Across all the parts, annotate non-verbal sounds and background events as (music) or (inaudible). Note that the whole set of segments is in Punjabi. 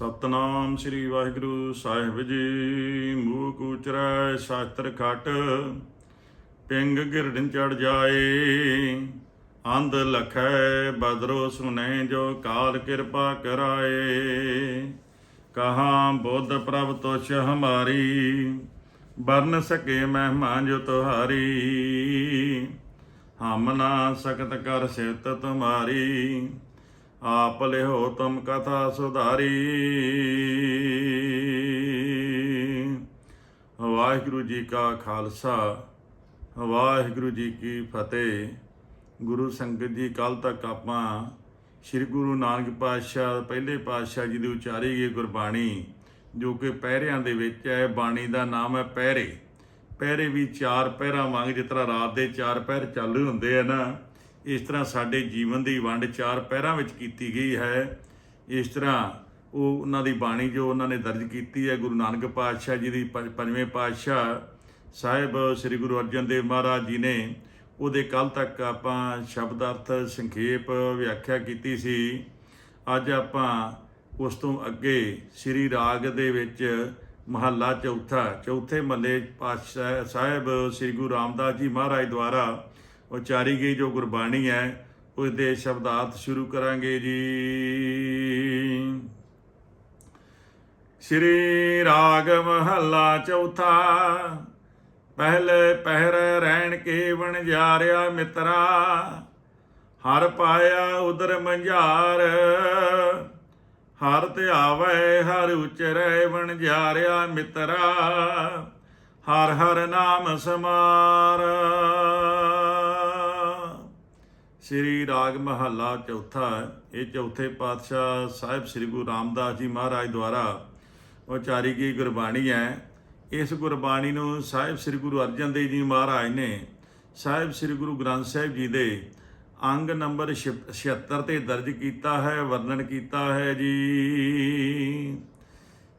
ਸਤਨਾਮ ਸ੍ਰੀ ਵਾਹਿਗੁਰੂ ਸਾਹਿਬ ਜੀ ਮੂਕ ਉਚਰੈ ਸ਼ਾਸਤਰ ਖਟ, ਪਿੰਗ ਗਿਰਡਨ ਚੜ ਜਾਏ, ਅੰਧ ਲਖੈ ਬਦਰੋ ਸੁਨੇ ਜੋ ਕਾਲ ਕਿਰਪਾ ਕਰਾਏ। ਕਹਾ ਬੁੱਧ ਪ੍ਰਭ ਤੁਛ ਹਮਾਰੀ ਬਰਨ ਸਕੇ ਮਹਿਮਾ ਜੋ ਤੁਹਾਰੀ। ਹਮ ਨਾ ਸਕਤ ਕਰ ਸਿਤ ਤੁਮਾਰੀ ਆਪ ਲਿਹੋ ਤਮ ਕਥਾ ਸੁਧਾਰੀ। ਵਾਹਿਗੁਰੂ ਜੀ ਕਾ ਖਾਲਸਾ, ਵਾਹਿਗੁਰੂ ਜੀ ਕੀ ਫਤਿਹ। ਗੁਰੂ ਸੰਗਤ ਜੀ ਕੱਲ ਤੱਕ ਆਪਾਂ ਸ੍ਰੀ ਗੁਰੂ ਨਾਨਕ ਪਾਤਸ਼ਾਹ, ਪਹਿਲੇ ਪਾਤਸ਼ਾਹ ਜੀ ਦੀ ਉਚਾਰੀ ਗਈ ਗੁਰਬਾਣੀ, ਜੋ ਕਿ ਪਹਿਰਿਆਂ ਦੇ ਵਿੱਚ ਹੈ। ਬਾਣੀ ਦਾ ਨਾਮ ਹੈ ਪਹਿਰੇ। ਪਹਿਰੇ ਵੀ ਚਾਰ ਪਹਿਰਾਂ ਵਾਂਗ ਜਿਸ ਤਰ੍ਹਾਂ ਰਾਤ ਦੇ ਚਾਰ ਪਹਿਰ ਚਾਲੂ ਹੁੰਦੇ ਆ ਨਾ ਇਸ ਤਰ੍ਹਾਂ ਸਾਡੇ ਜੀਵਨ ਦੀ ਵੰਡ ਚਾਰ ਪਹਿਰਾਂ ਵਿੱਚ ਕੀਤੀ ਗਈ ਹੈ। ਇਸ ਤਰ੍ਹਾਂ ਉਹ ਉਹਨਾਂ ਦੀ ਬਾਣੀ ਜੋ ਉਹਨਾਂ ਨੇ ਦਰਜ ਕੀਤੀ ਹੈ, ਗੁਰੂ ਨਾਨਕ ਪਾਤਸ਼ਾਹ ਜੀ ਦੀ ਪੰਜ- ਪੰਜਵੇਂ ਪਾਤਸ਼ਾਹ ਸਾਹਿਬ ਸ੍ਰੀ ਗੁਰੂ ਅਰਜਨ ਦੇਵ ਮਹਾਰਾਜ ਜੀ ਨੇ ਉਹਦੇ ਕੱਲ ਤੱਕ ਆਪਾਂ ਸ਼ਬਦ ਅਰਥ ਸੰਖੇਪ ਵਿਆਖਿਆ ਕੀਤੀ ਸੀ। ਅੱਜ ਆਪਾਂ ਉਸ ਤੋਂ ਅੱਗੇ ਸ੍ਰੀ ਰਾਗ ਦੇ ਵਿੱਚ ਮਹੱਲਾ ਚੌਥਾ, ਚੌਥੇ ਮਹੱਲੇ ਪਾਤਸ਼ਾਹ ਸਾਹਿਬ ਸ੍ਰੀ ਗੁਰੂ ਰਾਮਦਾਸ ਜੀ ਮਹਾਰਾਜ ਦੁਆਰਾ ਉਚਾਰੀ ਗਈ ਜੋ ਗੁਰਬਾਣੀ ਹੈ ਉਸ ਦੇ ਸ਼ਬਦਾਰਥ ਸ਼ੁਰੂ ਕਰਾਂਗੇ ਜੀ। ਸ੍ਰੀ ਰਾਗ ਮਹੱਲਾ ਚੌਥਾ, ਪਹਿਲੇ ਪਹਿਰ ਰਹਿਣ ਕੇ ਵਣਜਾਰਿਆ ਮਿੱਤਰਾ, ਹਰ ਪਾਇਆ ਉਦਰ ਮੰਝਾਰ, ਹਰ ਤੇ ਧਿਆਵੇ ਹਰ ਉਚਰੈ ਵਣਜਾਰਿਆ ਮਿੱਤਰਾ, ਹਰ ਹਰ ਨਾਮ ਸਮਾਰ। ਸ੍ਰੀ ਰਾਗ ਮਹੱਲਾ ਚੌਥਾ, ਇਹ ਚੌਥੇ ਪਾਤਸ਼ਾਹ ਸਾਹਿਬ ਸ੍ਰੀ ਗੁਰੂ ਰਾਮਦਾਸ ਜੀ ਮਹਾਰਾਜ ਦੁਆਰਾ ਉਚਾਰੀ ਗਈ ਗੁਰਬਾਣੀ ਹੈ। ਇਸ ਗੁਰਬਾਣੀ ਨੂੰ ਸਾਹਿਬ ਸ੍ਰੀ ਗੁਰੂ ਅਰਜਨ ਦੇਵ ਜੀ ਮਹਾਰਾਜ ਨੇ ਸਾਹਿਬ ਸ੍ਰੀ ਗੁਰੂ ਗ੍ਰੰਥ ਸਾਹਿਬ ਜੀ ਦੇ ਅੰਗ ਨੰਬਰ 76 ਤੇ ਦਰਜ ਕੀਤਾ ਹੈ, ਵਰਣਨ ਕੀਤਾ ਹੈ ਜੀ।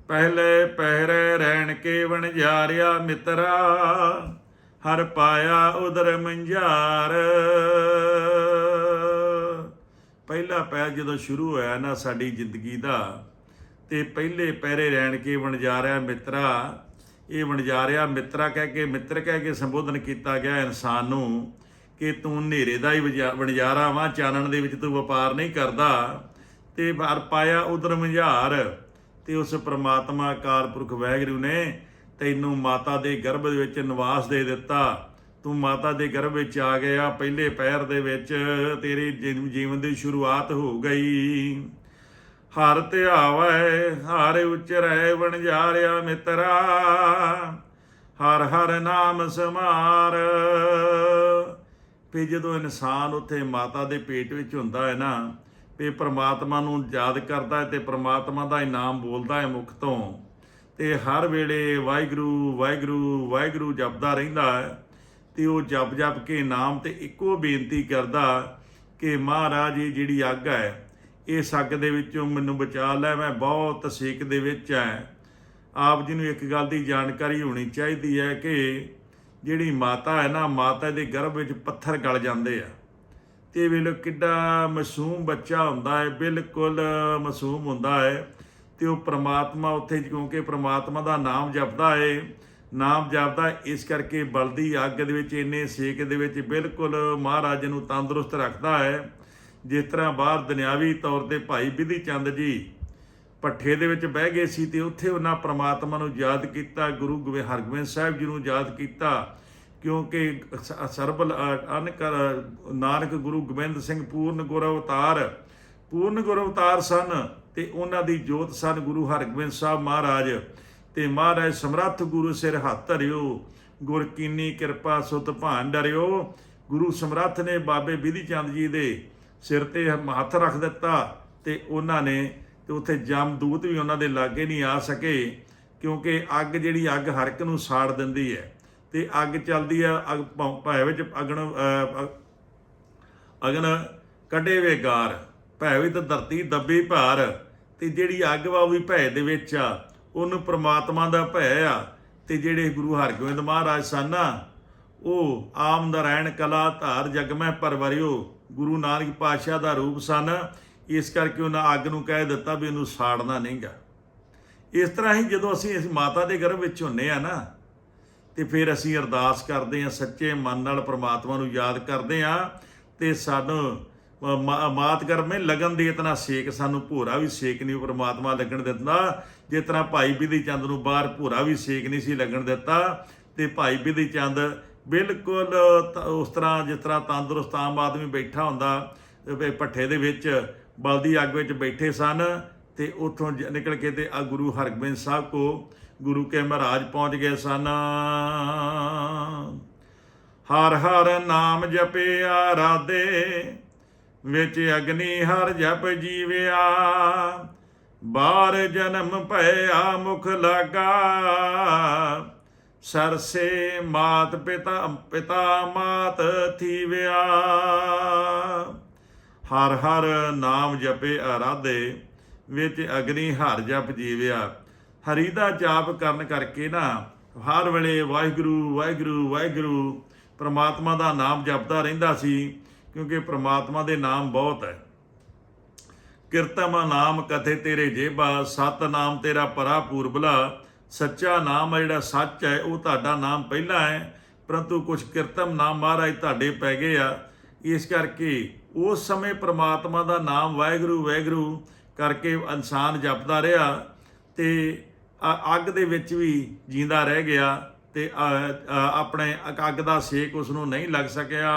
ਪਹਿਲੇ ਪਹਿਰੇ ਰਹਿਣ ਕੇ ਵਣਜਾਰਿਆ ਮਿੱਤਰਾ, ਹਰ ਪਾਇਆ ਉਦਰ ਮੰਝਾਰ। ਪਹਿਲਾ ਪੈਰ ਜਦੋਂ ਸ਼ੁਰੂ ਹੋਇਆ ਨਾ ਸਾਡੀ ਜ਼ਿੰਦਗੀ ਦਾ, ਤੇ ਪਹਿਲੇ ਪਹਿਰੇ ਰਹਿਣ ਕੇ ਵਣਜਾਰਿਆ ਮਿੱਤਰਾ, ਇਹ ਵਣਜਾਰਿਆ ਮਿੱਤਰਾ ਕਹਿ ਕੇ, ਮਿੱਤਰ ਕਹਿ ਕੇ ਸੰਬੋਧਨ ਕੀਤਾ ਗਿਆ ਇਨਸਾਨ ਨੂੰ ਕਿ ਤੂੰ ਹਨੇਰੇ ਦਾ ਹੀ ਵਜਾ- ਵਣਜਾਰਾ ਵਾਂ, ਚਾਨਣ ਦੇ ਵਿੱਚ ਤੂੰ ਵਪਾਰ ਨਹੀਂ ਕਰਦਾ। ਤੇ ਹਰ ਪਾਇਆ ਉਦਰ ਮੰਝਾਰ ਤੇ ਉਸ ਪ੍ਰਮਾਤਮਾ ਕਾਰਪੁਰਖ ਵਾਹਿਗੁਰੂ ਨੇ ਤੈਨੂੰ ਮਾਤਾ ਦੇ ਗਰਭ ਦੇ ਵਿੱਚ ਨਿਵਾਸ ਦੇ ਦਿੱਤਾ। ਤੂੰ ਮਾਤਾ ਦੇ ਗਰਭ ਵਿੱਚ ਆ ਗਿਆ, ਪਹਿਲੇ ਪੈਰ ਦੇ ਵਿੱਚ ਤੇਰੇ ਜੀਵ- ਜੀਵਨ ਦੀ ਸ਼ੁਰੂਆਤ ਹੋ ਗਈ। ਹਰ ਧਿਆਵੈ ਹਰ ਉਚਰੈ ਵਣਜਾਰਿਆ ਮਿੱਤਰਾ, ਹਰ ਹਰ ਨਾਮ ਸਮਾਰ। ਵੀ ਜਦੋਂ ਇਨਸਾਨ ਉੱਥੇ ਮਾਤਾ ਦੇ ਪੇਟ ਵਿੱਚ ਹੁੰਦਾ ਹੈ ਨਾ ਵੀ ਪ੍ਰਮਾਤਮਾ ਨੂੰ ਯਾਦ ਕਰਦਾ ਹੈ ਤੇ ਪ੍ਰਮਾਤਮਾ ਦਾ ਇਨਾਮ ਬੋਲਦਾ ਹੈ ਮੁਖ ਤੋਂ, ਤੇ ਹਰ ਵੇਲੇ ਵਾਹਿਗੁਰੂ ਵਾਹਿਗੁਰੂ ਵਾਹਿਗੁਰੂ ਜਪਦਾ ਰਹਿੰਦਾ ਹੈ। ਤੇ ਉਹ ਜਪ ਜਪ ਕੇ ਨਾਮ ਤੇ ਇੱਕੋ ਬੇਨਤੀ ਕਰਦਾ ਕਿ ਮਹਾਰਾਜ, ਇਹ ਜਿਹੜੀ ਅੱਗ ਹੈ ਇਸ ਅੱਗ ਦੇ ਵਿੱਚੋਂ ਮੈਨੂੰ ਬਚਾ ਲੈ, ਮੈਂ ਬਹੁਤ ਸੇਕ ਦੇ ਵਿੱਚ ਹੈ। ਆਪ ਜੀ ਨੂੰ ਇੱਕ ਗੱਲ ਦੀ ਜਾਣਕਾਰੀ ਹੋਣੀ ਚਾਹੀਦੀ ਹੈ ਕਿ ਜਿਹੜੀ ਮਾਤਾ ਹੈ ਨਾ, ਮਾਤਾ ਦੇ ਗਰਭ ਵਿੱਚ ਪੱਥਰ ਗਲ ਜਾਂਦੇ ਆ। ਤੇ ਵੇਲੇ ਕਿੱਡਾ ਮਾਸੂਮ ਬੱਚਾ ਹੁੰਦਾ ਹੈ, ਬਿਲਕੁਲ ਮਾਸੂਮ ਹੁੰਦਾ ਹੈ। ਤੇ ਉਹ ਪ੍ਰਮਾਤਮਾ ਉੱਥੇ, ਕਿਉਂਕਿ ਪ੍ਰਮਾਤਮਾ ਦਾ ਨਾਮ ਜਪਦਾ ਹੈ ਨਾਮ ਜਪਦਾ ਇਸ ਕਰਕੇ ਬਲਦੀ ਅੱਗ ਦੇ ਵਿੱਚ ਇੰਨੇ ਸੇਕ ਦੇ ਵਿੱਚ ਬਿਲਕੁਲ ਮਹਾਰਾਜ ਨੂੰ ਤੰਦਰੁਸਤ ਰੱਖਦਾ ਹੈ। ਜਿਸ ਤਰ੍ਹਾਂ ਬਾਹਰ ਦੁਨਿਆਵੀ ਤੌਰ ਤੇ ਭਾਈ ਬਿਧੀ ਚੰਦ ਜੀ ਪੱਠੇ ਦੇ ਵਿੱਚ ਬਹਿ ਗਏ ਸੀ ਤੇ ਉੱਥੇ ਉਹਨਾਂ ਪ੍ਰਮਾਤਮਾ ਨੂੰ ਯਾਦ ਕੀਤਾ ਗੁਰੂ ਗੋਬਿੰਦ ਹਰਗੋਬਿੰਦ ਸਾਹਿਬ ਜੀ ਨੂੰ ਯਾਦ ਕੀਤਾ ਕਿਉਂਕਿ ਸਰਬਲ ਅ, ਅਨ ਨਾਨਕ ਗੁਰੂ ਗੋਬਿੰਦ ਸਿੰਘ ਪੂਰਨ ਗੁਰ ਅਵਤਾਰ ਪੂਰਨ ਗੁਰ ਅਵਤਾਰ ਸਨ ਤੇ ਉਹਨਾਂ ਦੀ ਜੋਤ ਸਨ ਗੁਰੂ ਹਰਗੋਬਿੰਦ ਸਾਹਿਬ ਮਹਾਰਾਜ। ਤੇ ਮਹਾਰਾਜ ਸਮਰੱਥ ਗੁਰੂ ਸਿਰ ਹੱਥ ਧਰਿਓ, ਗੁਰ ਕੀਨੀ ਕਿਰਪਾ ਸੁਤ ਭਾਨ ਡਰਿਓ। ਗੁਰੂ ਸਮਰੱਥ ਨੇ ਬਾਬੇ ਬਿਧੀ ਚੰਦ ਜੀ ਦੇ ਸਿਰ ਤੇ ਹੱਥ ਰੱਖ ਦਿੱਤਾ ਤੇ ਉਹਨਾਂ ਨੇ ਤੇ ਉੱਥੇ ਜਮਦੂਤ ਵੀ ਉਹਨਾਂ ਦੇ ਲਾਗੇ ਨਹੀਂ ਆ ਸਕੇ, ਕਿਉਂਕਿ ਅੱਗ ਜਿਹੜੀ ਅੱਗ ਹਰ ਇੱਕ ਨੂੰ ਸਾੜ ਦਿੰਦੀ ਹੈ। ਤੇ ਅੱਗ ਚੱਲਦੀ ਆ, ਅੱਗ ਭੌਂ- ਭੈ ਵਿੱਚ ਅਗਣ ਅਗਨ ਕੱਢੇ ਵੇ ਗਾਰ, ਭੈ ਵਿੱਚ ਧਰਤੀ ਦੱਬੀ ਭਾਰ, ਤੇ ਜਿਹੜੀ ਅੱਗ ਵਾ ਉਹ ਵੀ ਭੈ ਦੇ ਵਿੱਚ ਆ। ਉਹਨੂੰ ਪ੍ਰਮਾਤਮਾ ਦਾ ਭੈ ਆ ਤੇ ਜਿਹੜੇ ਗੁਰੂ ਹਰਗੋਬਿੰਦ ਮਹਾਰਾਜ ਸਨ ਨਾ, ਉਹ ਆਮ ਨਰਾਇਣ ਕਲਾ ਧਾਰ ਜਗ ਮੈਂ ਪਰਵਰਿਓ ਗੁਰੂ ਨਾਨਕ ਪਾਤਸ਼ਾਹ ਦਾ ਰੂਪ ਸਨ। ਇਸ ਕਰਕੇ ਉਹਨਾਂ ਅੱਗ ਨੂੰ ਕਹਿ ਦਿੱਤਾ ਵੀ ਇਹਨੂੰ ਸਾੜਨਾ ਨਹੀਂਗਾ। ਇਸ ਤਰ੍ਹਾਂ ਹੀ ਜਦੋਂ ਅਸੀਂ ਇਸ ਮਾਤਾ ਦੇ ਗਰਭ ਵਿੱਚ ਹੁੰਨੇ ਆ ਨਾ, ਤੇ ਫਿਰ ਅਸੀਂ ਅਰਦਾਸ ਕਰਦੇ ਆ ਸੱਚੇ ਮਨ ਨਾਲ ਪ੍ਰਮਾਤਮਾ ਨੂੰ ਯਾਦ ਕਰਦੇ ਆ ਤੇ ਸਾਨੂੰ ਅ, ਮਾ- ਮਾਤ ਕਰਮੇ ਲਗਨ ਦੀ ਇਤਨਾ ਸੇਕ ਸਾਨੂੰ ਭੋਰਾ ਵੀ ਸੇਕ ਨਹੀਂ ਪਰਮਾਤਮਾ ਲੱਗਣ ਦਿੰਦਾ ਜਿਸ ਤਰ੍ਹਾਂ ਭਾਈ ਬਿਧੀ ਚੰਦ ਨੂੰ ਬਾਹਰ ਭੋਰਾ ਵੀ ਸੇਕ ਨਹੀਂ ਸੀ ਲੱਗਣ ਦਿੱਤਾ ਤੇ ਭਾਈ ਬਿਧੀ ਚੰਦ ਬਿਲਕੁਲ ਤ- ਉਸ ਤਰ੍ਹਾਂ ਜਿਸ ਤਰ੍ਹਾਂ ਤੰਦਰੁਸਤ ਆਮ ਆਦਮੀ ਬੈਠਾ ਹੁੰਦਾ ਵੀ ਭੱਠੇ ਦੇ ਵਿੱਚ ਬਲਦੀ ਅੱਗ ਵਿੱਚ ਬੈਠੇ ਸਨ ਤੇ ਉੱਥੋਂ ਜ- ਨਿਕਲ ਕੇ ਤੇ ਆ ਗੁਰੂ ਹਰਗੋਬਿੰਦ ਸਾਹਿਬ ਕੋ ਗੁਰੂ ਕੇ ਮਹਾਰਾਜ ਪਹੁੰਚ ਗਏ ਸਨ। ਹਰ ਹਰ ਨਾਮ ਜਪਿਆ ਰਾਦੇ ਵਿੱਚ ਅਗਨੀ ਹਰ ਜਪ ਜੀਵਿਆ। ਬਾਰ ਜਨਮ ਭਇਆ ਮੁਖ ਲਾਗਾ। ਸਰਸੇ ਮਾਤ ਪਿਤਾ ਪਿਤਾ ਮਾਤ ਥੀਵਿਆ। ਹਰ ਹਰ ਨਾਮ ਜਪੇ ਆਰਾਧੇ ਵਿੱਚ ਅਗਨੀ ਹਰ ਜਪ ਜੀਵਿਆ। ਹਰੀ ਦਾ ਜਾਪ ਕਰਨ ਕਰਕੇ ਨਾ, ਹਰ ਵੇਲੇ ਵਾਹਿਗੁਰੂ ਵਾਹਿਗੁਰੂ ਵਾਹਿਗੁਰੂ, ਪ੍ਰਮਾਤਮਾ ਦਾ ਨਾਮ ਜਪਦਾ ਰਹਿੰਦਾ ਸੀ। ਕਿਉਂਕਿ ਪ੍ਰਮਾਤਮਾ ਦੇ ਨਾਮ ਬਹੁਤ ਹੈ। ਕਿਰਤਮ ਨਾਮ ਕਥੇ ਤੇਰੇ ਜੇਬਾ ਸਤ ਨਾਮ ਤੇਰਾ ਪਰਾ ਪੂਰਬਲਾ। ਸੱਚਾ ਨਾਮ ਹੈ ਜਿਹੜਾ ਸੱਚ ਹੈ, ਉਹ ਤੁਹਾਡਾ ਨਾਮ ਪਹਿਲਾ ਹੈ। ਪਰੰਤੂ ਕੁਝ ਕਿਰਤਮ ਨਾਮ ਮਹਾਰਾਜ ਤੁਹਾਡੇ ਪੈ ਗਏ ਆ। ਇਸ ਕਰਕੇ ਉਸ ਸਮੇਂ ਪ੍ਰਮਾਤਮਾ ਦਾ ਨਾਮ ਵਾਹਿਗੁਰੂ ਵਾਹਿਗੁਰੂ ਕਰਕੇ ਇਨਸਾਨ ਜਪਦਾ ਰਿਹਾ ਤੇ ਅੱਗ ਦੇ ਵਿੱਚ ਵੀ ਜਿੰਦਾ ਰਹਿ ਗਿਆ ਤੇ ਆਪਣੇ ਅੱਗ ਦਾ ਸੇਕ ਉਸ ਨੂੰ ਨਹੀਂ ਲੱਗ ਸਕਿਆ।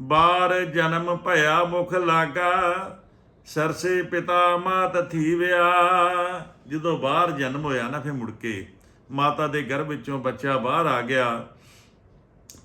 ਬਾਰ ਜਨਮ ਭਇਆ ਮੁਖ ਲਾਗਾ, ਸਰਸੇ ਪਿਤਾ ਮਾਤ ਥੀਵਿਆ ਜਦੋਂ ਬਾਹਰ ਜਨਮ ਹੋਇਆ ਨਾ ਫਿਰ ਮੁੜ ਕੇ ਮਾਤਾ ਦੇ ਗਰਭ ਵਿੱਚੋਂ ਬੱਚਾ ਬਾਹਰ ਆ ਗਿਆ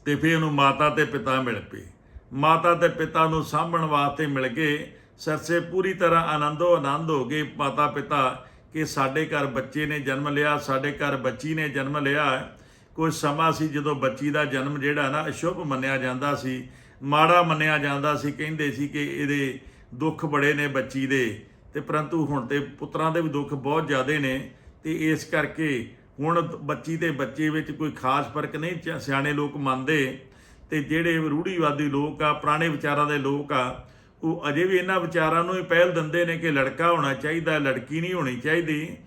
ਤੇ ਫਿਰ ਉਹਨੂੰ ਮਾਤਾ ਤੇ ਪਿਤਾ ਮਿਲ ਪਏ। ਮਾਤਾ ਤੇ ਪਿਤਾ ਨੂੰ ਸਾਂਭਣ ਵਾਸਤੇ ਮਿਲ ਗਏ। ਸਰਸੇ ਪੂਰੀ ਤਰ੍ਹਾਂ ਆਨੰਦੋ ਆਨੰਦ ਹੋ ਗਏ। ਮਾਤਾ ਪਿਤਾ ਕਿ ਸਾਡੇ ਘਰ ਬੱਚੇ ਨੇ ਜਨਮ ਲਿਆ, ਸਾਡੇ ਘਰ ਬੱਚੀ ਨੇ ਜਨਮ ਲਿਆ। ਕੁਝ ਸਮਾਂ ਸੀ ਜਦੋਂ ਬੱਚੀ ਦਾ ਜਨਮ ਜਿਹੜਾ ਨਾ ਅਸ਼ੁਭ ਮੰਨਿਆ ਜਾਂਦਾ ਸੀ। ਮਾੜਾ ਮੰਨਿਆ ਜਾਂਦਾ ਸੀ, ਕਹਿੰਦੇ ਸੀ ਕਿ ਇਹਦੇ ਦੁੱਖ ਬੜੇ ਨੇ ਬੱਚੀ ਦੇ ਤੇ ਪਰੰਤੂ ਹੁਣ ਤੇ ਪੁੱਤਰਾਂ ਦੇ ਵੀ ਦੁੱਖ ਬਹੁਤ ਜ਼ਿਆਦੇ ਨੇ ਤੇ ਇਸ ਕਰਕੇ ਹੁਣ ਬੱਚੀ ਤੇ ਬੱਚੇ ਵਿੱਚ ਕੋਈ ਖਾਸ ਫ਼ਰਕ ਨਹੀਂ ਸਿਆਣੇ ਲੋਕ ਮੰਨਦੇ ਤੇ ਜਿਹੜੇ ਰੂੜੀਵਾਦੀ ਲੋਕ ਆ, ਪੁਰਾਣੇ ਵਿਚਾਰਾਂ ਦੇ ਲੋਕ ਆ, ਉਹ ਅਜੇ ਵੀ ਇਹਨਾਂ ਵਿਚਾਰਾਂ ਨੂੰ ਹੀ ਪਹਿਲ ਦਿੰਦੇ ਨੇ ਕਿ ਲੜਕਾ ਹੋਣਾ ਚਾਹੀਦਾ, ਲੜਕੀ ਨਹੀਂ ਹੋਣੀ ਚਾਹੀਦੀ।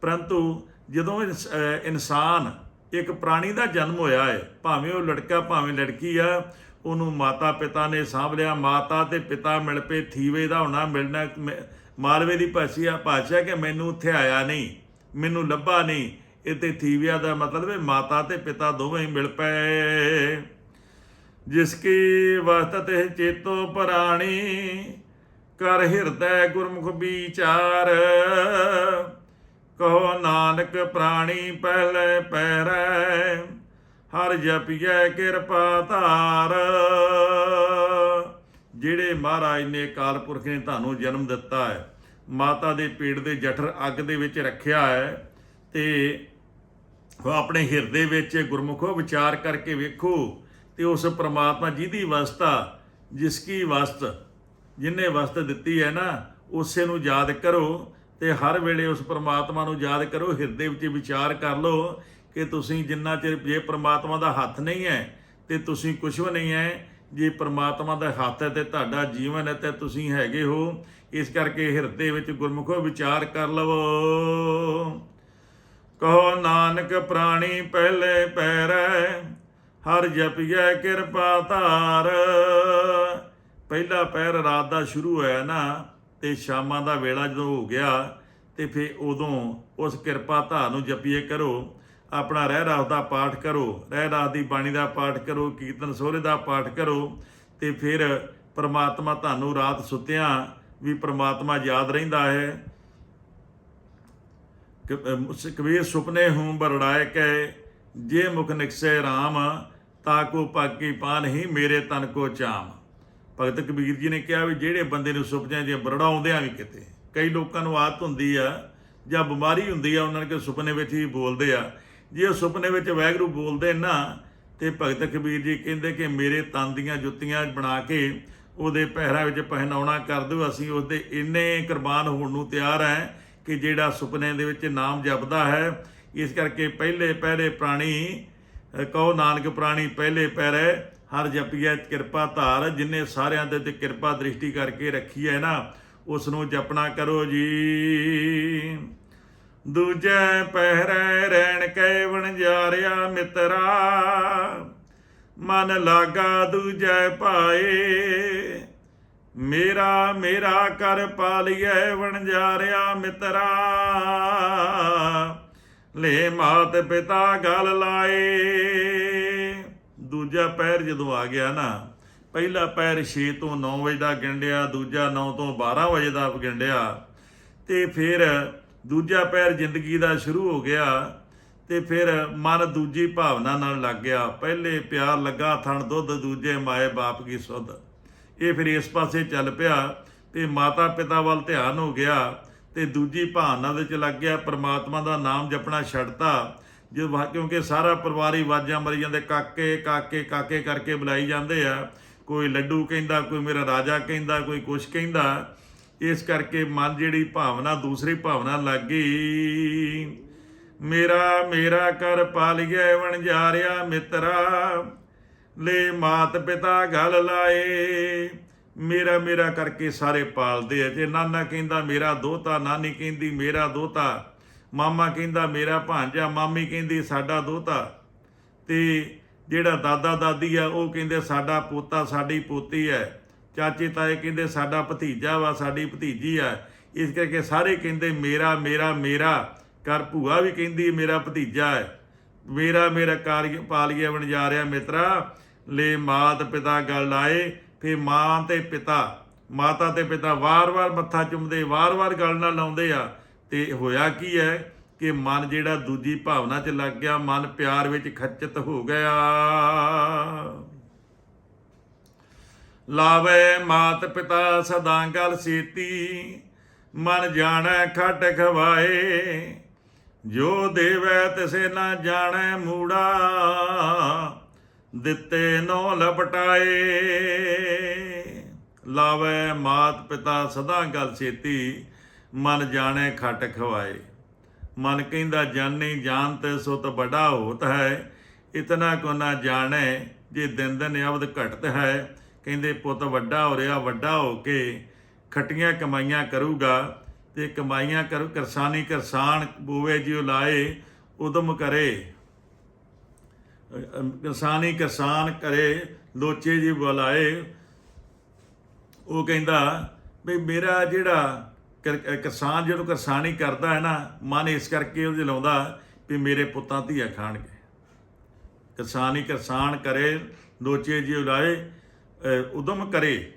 ਪਰੰਤੂ ਜਦੋਂ ਇਨਸ- ਇਨਸਾਨ ਇੱਕ ਪ੍ਰਾਣੀ ਦਾ ਜਨਮ ਹੋਇਆ ਹੈ, ਭਾਵੇਂ ਉਹ ਲੜਕਾ, ਭਾਵੇਂ ਲੜਕੀ ਆ ਉਹਨੂੰ ਮਾਤਾ ਪਿਤਾ ਨੇ ਸਾਂਭ ਲਿਆ। ਮਾਤਾ ਤੇ ਪਿਤਾ ਮਿਲ ਪਏ, ਥੀਵੇ ਦਾ ਹੋਣਾ ਮਿਲਣਾ, ਮ- ਮਾਲਵੇ ਦੀ ਭਾਸ਼ੀ ਆ, ਭਾਸ਼ਾ ਕਿ ਮੈਨੂੰ ਉੱਥੇ ਆਇਆ ਨਹੀਂ, ਮੈਨੂੰ ਲੱਭਾ ਨਹੀਂ। ਇਹ ਤੇ ਥੀਵਿਆ ਦਾ ਮਤਲਬ ਹੈ ਮਾਤਾ ਤੇ ਪਿਤਾ ਦੋਵੇਂ ਮਿਲ ਪਏ। ਜਿਸ ਕੀ ਵਸਤ ਹੈ ਚੇਤੋ ਪ੍ਰਾਣੀ, ਕਰ ਹਿਰਦੈ ਗੁਰਮੁਖ ਵਿਚਾਰ। ਕਹੋ ਨਾਨਕ ਪ੍ਰਾਣੀ ਪਹਿਲੇ ਪੈਰੈ ਹਰ ਜਪੀਐ ਕਿਰਪਾ ਧਾਰ। ਜਿਹੜੇ ਮਹਾਰਾਜ ਨੇ ਅਕਾਲ ਪੁਰਖ ਨੇ ਤੁਹਾਨੂੰ ਜਨਮ ਦਿੱਤਾ ਹੈ, ਮਾਤਾ ਦੇ ਪੇਟ ਦੇ ਜਠਰ ਅੱਗ ਦੇ ਵਿੱਚ ਰੱਖਿਆ ਹੈ ਤੇ ਉਹ ਆਪਣੇ ਹਿਰਦੇ ਵਿੱਚ ਗੁਰਮੁਖੋ ਵਿਚਾਰ ਕਰਕੇ ਵੇਖੋ ਤੇ ਉਸ ਪ੍ਰਮਾਤਮਾ ਜਿਹਦੀ ਵਸਤਾ ਜਿਸ ਕੀ ਵਸਤ, ਜਿਨੇ ਵਸਤ ਦਿੱਤੀ ਹੈ ਨਾ, ਉਸੇ ਨੂੰ ਯਾਦ ਕਰੋ ਤੇ ਹਰ ਵੇਲੇ ਉਸ ਪ੍ਰਮਾਤਮਾ ਨੂੰ ਯਾਦ ਕਰੋ, ਹਿਰਦੇ ਵਿੱਚ ਵਿਚਾਰ ਕਰ ਲਓ ਕਿ ਤੁਸੀਂ ਜਿੰਨਾ ਚਿਰ ਜੇ ਪ੍ਰਮਾਤਮਾ ਦਾ ਹੱਥ ਨਹੀਂ ਹੈ ਤੇ ਤੁਸੀਂ ਕੁਝ ਵੀ ਨਹੀਂ ਹੈ, ਜੇ ਪ੍ਰਮਾਤਮਾ ਦਾ ਹੱਥ ਹੈ ਤੇ ਤੁਹਾਡਾ ਜੀਵਨ ਹੈ ਤੇ ਤੁਸੀਂ ਹੈਗੇ ਹੋ, ਇਸ ਕਰਕੇ ਹਿਰਦੇ ਵਿੱਚ ਗੁਰਮੁਖੋ ਵਿਚਾਰ ਕਰ ਲਵੋ। ਕਹੋ, ਨਾਨਕ ਪ੍ਰਾਣੀ ਪਹਿਲੇ ਪੈਰੈ ਹਰ ਜਪਿਐ ਕਿਰਪਾ ਧਾਰ। ਪਹਿਲਾ ਪੈਰ ਰਾਤ ਦਾ ਸ਼ੁਰੂ ਹੋਇਆ ਨਾ, ਤੇ ਸ਼ਾਮਾਂ ਦਾ ਵੇਲਾ ਜਦੋਂ ਹੋ ਗਿਆ, ਤੇ ਫੇ ਉਦੋਂ ਉਸ ਕਿਰਪਾ ਧਾਰ ਨੂੰ ਜਪੀਏ ਕਰੋ। ਆਪਣਾ ਰਹਿ ਰਾਸ ਦਾ ਪਾਠ ਕਰੋ ਰਹਿ ਰਾਸ ਦੀ ਬਾਣੀ ਦਾ ਪਾਠ ਕਰੋ, ਕੀਰਤਨ ਸੋਹਰੇ ਦਾ ਪਾਠ ਕਰੋ ਤੇ ਫਿਰ ਪਰਮਾਤਮਾ ਤੁਹਾਨੂੰ ਰਾਤ ਸੁੱਤਿਆਂ ਵੀ ਪਰਮਾਤਮਾ ਯਾਦ ਰਹਿੰਦਾ ਹੈ। ਕਬੀਰ ਸੁਪਨੇ ਹੂੰ ਬਰੜਾਏ ਕੈ, ਜੇ ਮੁਖ ਨਿਕਸੇ RAM ਤਾ ਕੋ ਪਾਕੀ ਪਾਨ ਹੀ ਮੇਰੇ ਤਨ ਕੋ ਚਾਮ। ਭਗਤ ਕਬੀਰ ਜੀ ਨੇ ਕਿਹਾ ਵੀ ਜਿਹੜੇ ਬੰਦੇ ਨੂੰ ਸੁਪਨਿਆਂ 'ਚ ਬਰੜਾਉਂਦਿਆਂ ਵੀ ਕਿਤੇ, ਕਈ ਲੋਕਾਂ ਨੂੰ ਆਦਤ ਹੁੰਦੀ ਆ ਜਾਂ ਬਿਮਾਰੀ ਹੁੰਦੀ ਆ, ਉਹਨਾਂ ਨੇ ਸੁਪਨੇ ਵਿੱਚ ਹੀ ਬੋਲਦੇ ਆ। ਜੇ ਉਹ ਸੁਪਨੇ ਵਿੱਚ ਵੈਗਰੂ ਬੋਲਦੇ ਨਾ, ਤੇ ਭਗਤ ਕਬੀਰ ਜੀ ਕਹਿੰਦੇ ਕਿ ਮੇਰੇ ਤਨ ਦੀਆਂ ਜੁੱਤੀਆਂ ਬਣਾ ਕੇ ਉਹਦੇ ਪਹਿਰਾ ਵਿੱਚ ਪਹਿਨਾਉਣਾ ਕਰ ਦਿਓ। ਅਸੀਂ ਉਹਦੇ ਇੰਨੇ ਕੁਰਬਾਨ ਹੋਣ ਨੂੰ ਤਿਆਰ ਹੈ ਕਿ ਜਿਹੜਾ ਸੁਪਨੇ ਦੇ ਵਿੱਚ ਨਾਮ ਜਪਦਾ ਹੈ, ਇਸ ਕਰਕੇ ਪਹਿਲੇ ਪਹਿਰੇ ਪ੍ਰਾਣੀ ਕਹੋ ਨਾਨਕ ਪ੍ਰਾਣੀ, ਪਹਿਲੇ ਪਹਿਰੇ ਹਰ ਜਪੀਐ ਕਿਰਪਾ ਧਾਰ। ਜਿਨੇ ਸਾਰਿਆਂ ਦੇ ਤੇ ਕਿਰਪਾ ਦ੍ਰਿਸ਼ਟੀ ਕਰਕੇ ਰੱਖੀ ਹੈ ਨਾ, ਉਸ ਨੂੰ ਜਪਣਾ ਕਰੋ ਜੀ। ਦੂਜੈ ਪਹਿਰੇ ਰਹਿਣ ਕੈ ਵਣਜਾਰਿਆ ਮਿੱਤਰਾ। ਮਨ ਲਾਗਾ ਦੂਜੇ ਪਾਏ ਮੇਰਾ ਮੇਰਾ ਕਰ ਪਾਲਿਐ ਵਣਜਾਰਿਆ ਮਿੱਤਰਾ। ਲੈ ਮਾਤ ਪਿਤਾ ਗਲ ਲਾਏ। ਦੂਜਾ ਪੈਰ ਜਦੋਂ ਆ ਗਿਆ ਨਾ, ਪਹਿਲਾ ਪੈਰ 6 ਤੋਂ 9 ਵਜੇ ਦਾ ਗਿੰਡਿਆ ਦੂਜਾ 9 ਤੋਂ 12 ਵਜੇ ਦਾ ਗਿੰਡਿਆ ਤੇ ਫਿਰ ਦੂਜਾ ਪੈਰ ਜ਼ਿੰਦਗੀ ਦਾ ਸ਼ੁਰੂ ਹੋ ਗਿਆ ਤੇ ਫਿਰ ਮਨ ਦੂਜੀ ਭਾਵਨਾ ਨਾਲ ਲੱਗ ਗਿਆ। ਪਹਿਲੇ ਪਿਆਰ ਲੱਗਾ ਥਣ ਦੁੱਧ, ਦੂਜੇ ਮਾਏ ਬਾਪ ਕੀ ਸੁਧ। ਇਹ ਫਿਰ ਇਸ ਪਾਸੇ ਚੱਲ ਪਿਆ ਤੇ ਮਾਤਾ ਪਿਤਾ ਵੱਲ ਧਿਆਨ ਹੋ ਗਿਆ ਤੇ ਦੂਜੀ ਭਾਵਨਾ ਦੇ ਚ ਲੱਗ ਗਿਆ। ਪ੍ਰਮਾਤਮਾ ਦਾ ਨਾਮ ਜਪਣਾ ਛੱਡਤਾ। ਜੋ ਕਿਉਂਕਿ ਸਾਰਾ ਪਰਿਵਾਰ ਹੀ ਵਾਜਾਂ ਮਰੀ ਜਾਂਦੇ, ਕਾਕੇ ਕਾਕੇ ਕਾਕੇ ਕਰਕੇ ਬੁਲਾਈ ਜਾਂਦੇ ਆ। ਕੋਈ ਲੱਡੂ ਕਹਿੰਦਾ, ਕੋਈ ਮੇਰਾ ਰਾਜਾ ਕਹਿੰਦਾ, ਕੋਈ ਕੁਛ ਕਹਿੰਦਾ। ਇਸ ਕਰਕੇ ਮਨ ਜਿਹੜੀ ਭਾਵਨਾ, ਦੂਸਰੀ ਭਾਵਨਾ ਲੱਗ ਗਈ। ਮੇਰਾ ਮੇਰਾ ਕਰ ਪਾਲਿਐ ਵਣਜਾਰਿਆ ਮਿੱਤਰਾ। ਲੈ ਮਾਤ ਪਿਤਾ ਗਲ ਲਾਏ। ਮੇਰਾ ਮੇਰਾ ਕਰਕੇ ਸਾਰੇ ਪਾਲਦੇ ਆ। ਜੇ ਨਾਨਾ ਕਹਿੰਦਾ ਮੇਰਾ ਦੋਤਾ, ਨਾਨੀ ਕਹਿੰਦੀ ਮੇਰਾ ਦੋਤਾ। ਮਾਮਾ ਕਹਿੰਦਾ ਮੇਰਾ ਭਾਂਜਾ ਮਾਮੀ ਕਹਿੰਦੀ ਸਾਡਾ ਦੋਤਾ। ਤੇ ਜਿਹੜਾ ਦਾਦਾ ਦਾਦੀ ਆ, ਉਹ ਕਹਿੰਦੇ ਸਾਡਾ ਪੋਤਾ ਸਾਡੀ ਪੋਤੀ ਹੈ ਚਾਚੇ ਤਾਏ ਕਹਿੰਦੇ ਸਾਡਾ ਭਤੀਜਾ ਵਾ, ਸਾਡੀ ਭਤੀਜੀ ਆ। ਇਸ ਕਰਕੇ ਸਾਰੇ ਕਹਿੰਦੇ, ਮੇਰਾ ਮੇਰਾ ਮੇਰਾ। ਕਰ ਭੂਆ ਵੀ ਕਹਿੰਦੀ, ਮੇਰਾ ਭਤੀਜਾ ਹੈ। ਮੇਰਾ ਮੇਰਾ ਕਾਰਜ ਪਾਲੀਆ ਬਣ ਜਾ ਰਿਹਾ ਮਿੱਤਰਾ। ਲੈ ਮਾਤ ਪਿਤਾ ਗੱਲ ਆਏ, ਫੇ ਮਾਂ ਤੇ ਪਿਤਾ। ਮਾਤਾ ਤੇ ਪਿਤਾ ਵਾਰ-ਵਾਰ ਮੱਥਾ ਚੁੰਮਦੇ, ਵਾਰ-ਵਾਰ ਗੱਲ ਨਾਲ ਲਾਉਂਦੇ ਆ। ਤੇ ਹੋਇਆ ਕੀ ਹੈ ਕਿ ਮਨ ਜਿਹੜਾ ਦੂਜੀ ਭਾਵਨਾ 'ਚ ਲੱਗ ਗਿਆ, ਮਨ ਪਿਆਰ ਵਿੱਚ ਖੱਚਤ ਹੋ ਗਿਆ। ਲਾਵੇ ਮਾਤ ਪਿਤਾ ਸਦਾ ਗਲ ਸੀਤੀ, ਮਨ ਜਾਣੈ ਖਟ ਖਵਾਏ। ਜੋ ਦੇਵੈ ਤਿਸੇ ਨਾ ਜਾਣੈ ਮੂੜਾ, ਦਿੱਤੇ ਨੋ ਲਪਟਾਏ। ਲਾਵੇ ਮਾਤ ਪਿਤਾ ਸਦਾ ਗਲ ਛੇਤੀ ਮਨ ਜਾਣੈ ਖਟ ਖਵਾਏ। ਮਨ ਕਹਿੰਦਾ ਜਾਣੀ ਜਾਣਤ ਸੁਤ ਬੜਾ ਹੋਤ ਹੈ, ਇਤਨਾ ਕੋ ਨਾ ਜਾਣੈ, ਜੇ ਦਿਨ ਦਿਨ ਅਵਧ ਘਟਤ ਹੈ। ਕਹਿੰਦੇ, ਪੁੱਤ ਵੱਡਾ ਹੋ ਰਿਹਾ, ਵੱਡਾ ਹੋ ਕੇ ਖਟੀਆਂ ਕਮਾਈਆਂ ਕਰੂਗਾ ਤੇ ਕਮਾਈਆਂ ਕਰ, ਕਰਸਾਨੀ ਕਰਸਾਨ ਬੂਵੇ ਜਿਉ ਲਾਏ, ਉਦਮ ਕਰੇ। ਅ- ਅ- ਕਿਸਾਨੀ ਕਿਸਾਨ ਕਰੇ, ਲੋਚੇ ਜੀ ਬੁਲਾਏ। ਉਹ ਕਹਿੰਦਾ ਵੀ ਮੇਰਾ ਜਿਹੜਾ ਕਿਰ- ਕਿਸਾਨ ਜਦੋਂ ਕਿਸਾਨੀ ਕਰਦਾ ਹੈ ਨਾ, ਮਨ ਇਸ ਕਰਕੇ ਉਹਦੇ ਲਾਉਂਦਾ ਵੀ ਮੇਰੇ ਪੁੱਤਾਂ ਧੀਆ ਖਾਣਗੇ। ਕਿਸਾਨੀ ਕਿਸਾਨ ਕਰੇ, ਲੋਚੇ ਜੀ ਉਲਾਏ ਉਦਮ ਕਰੇ।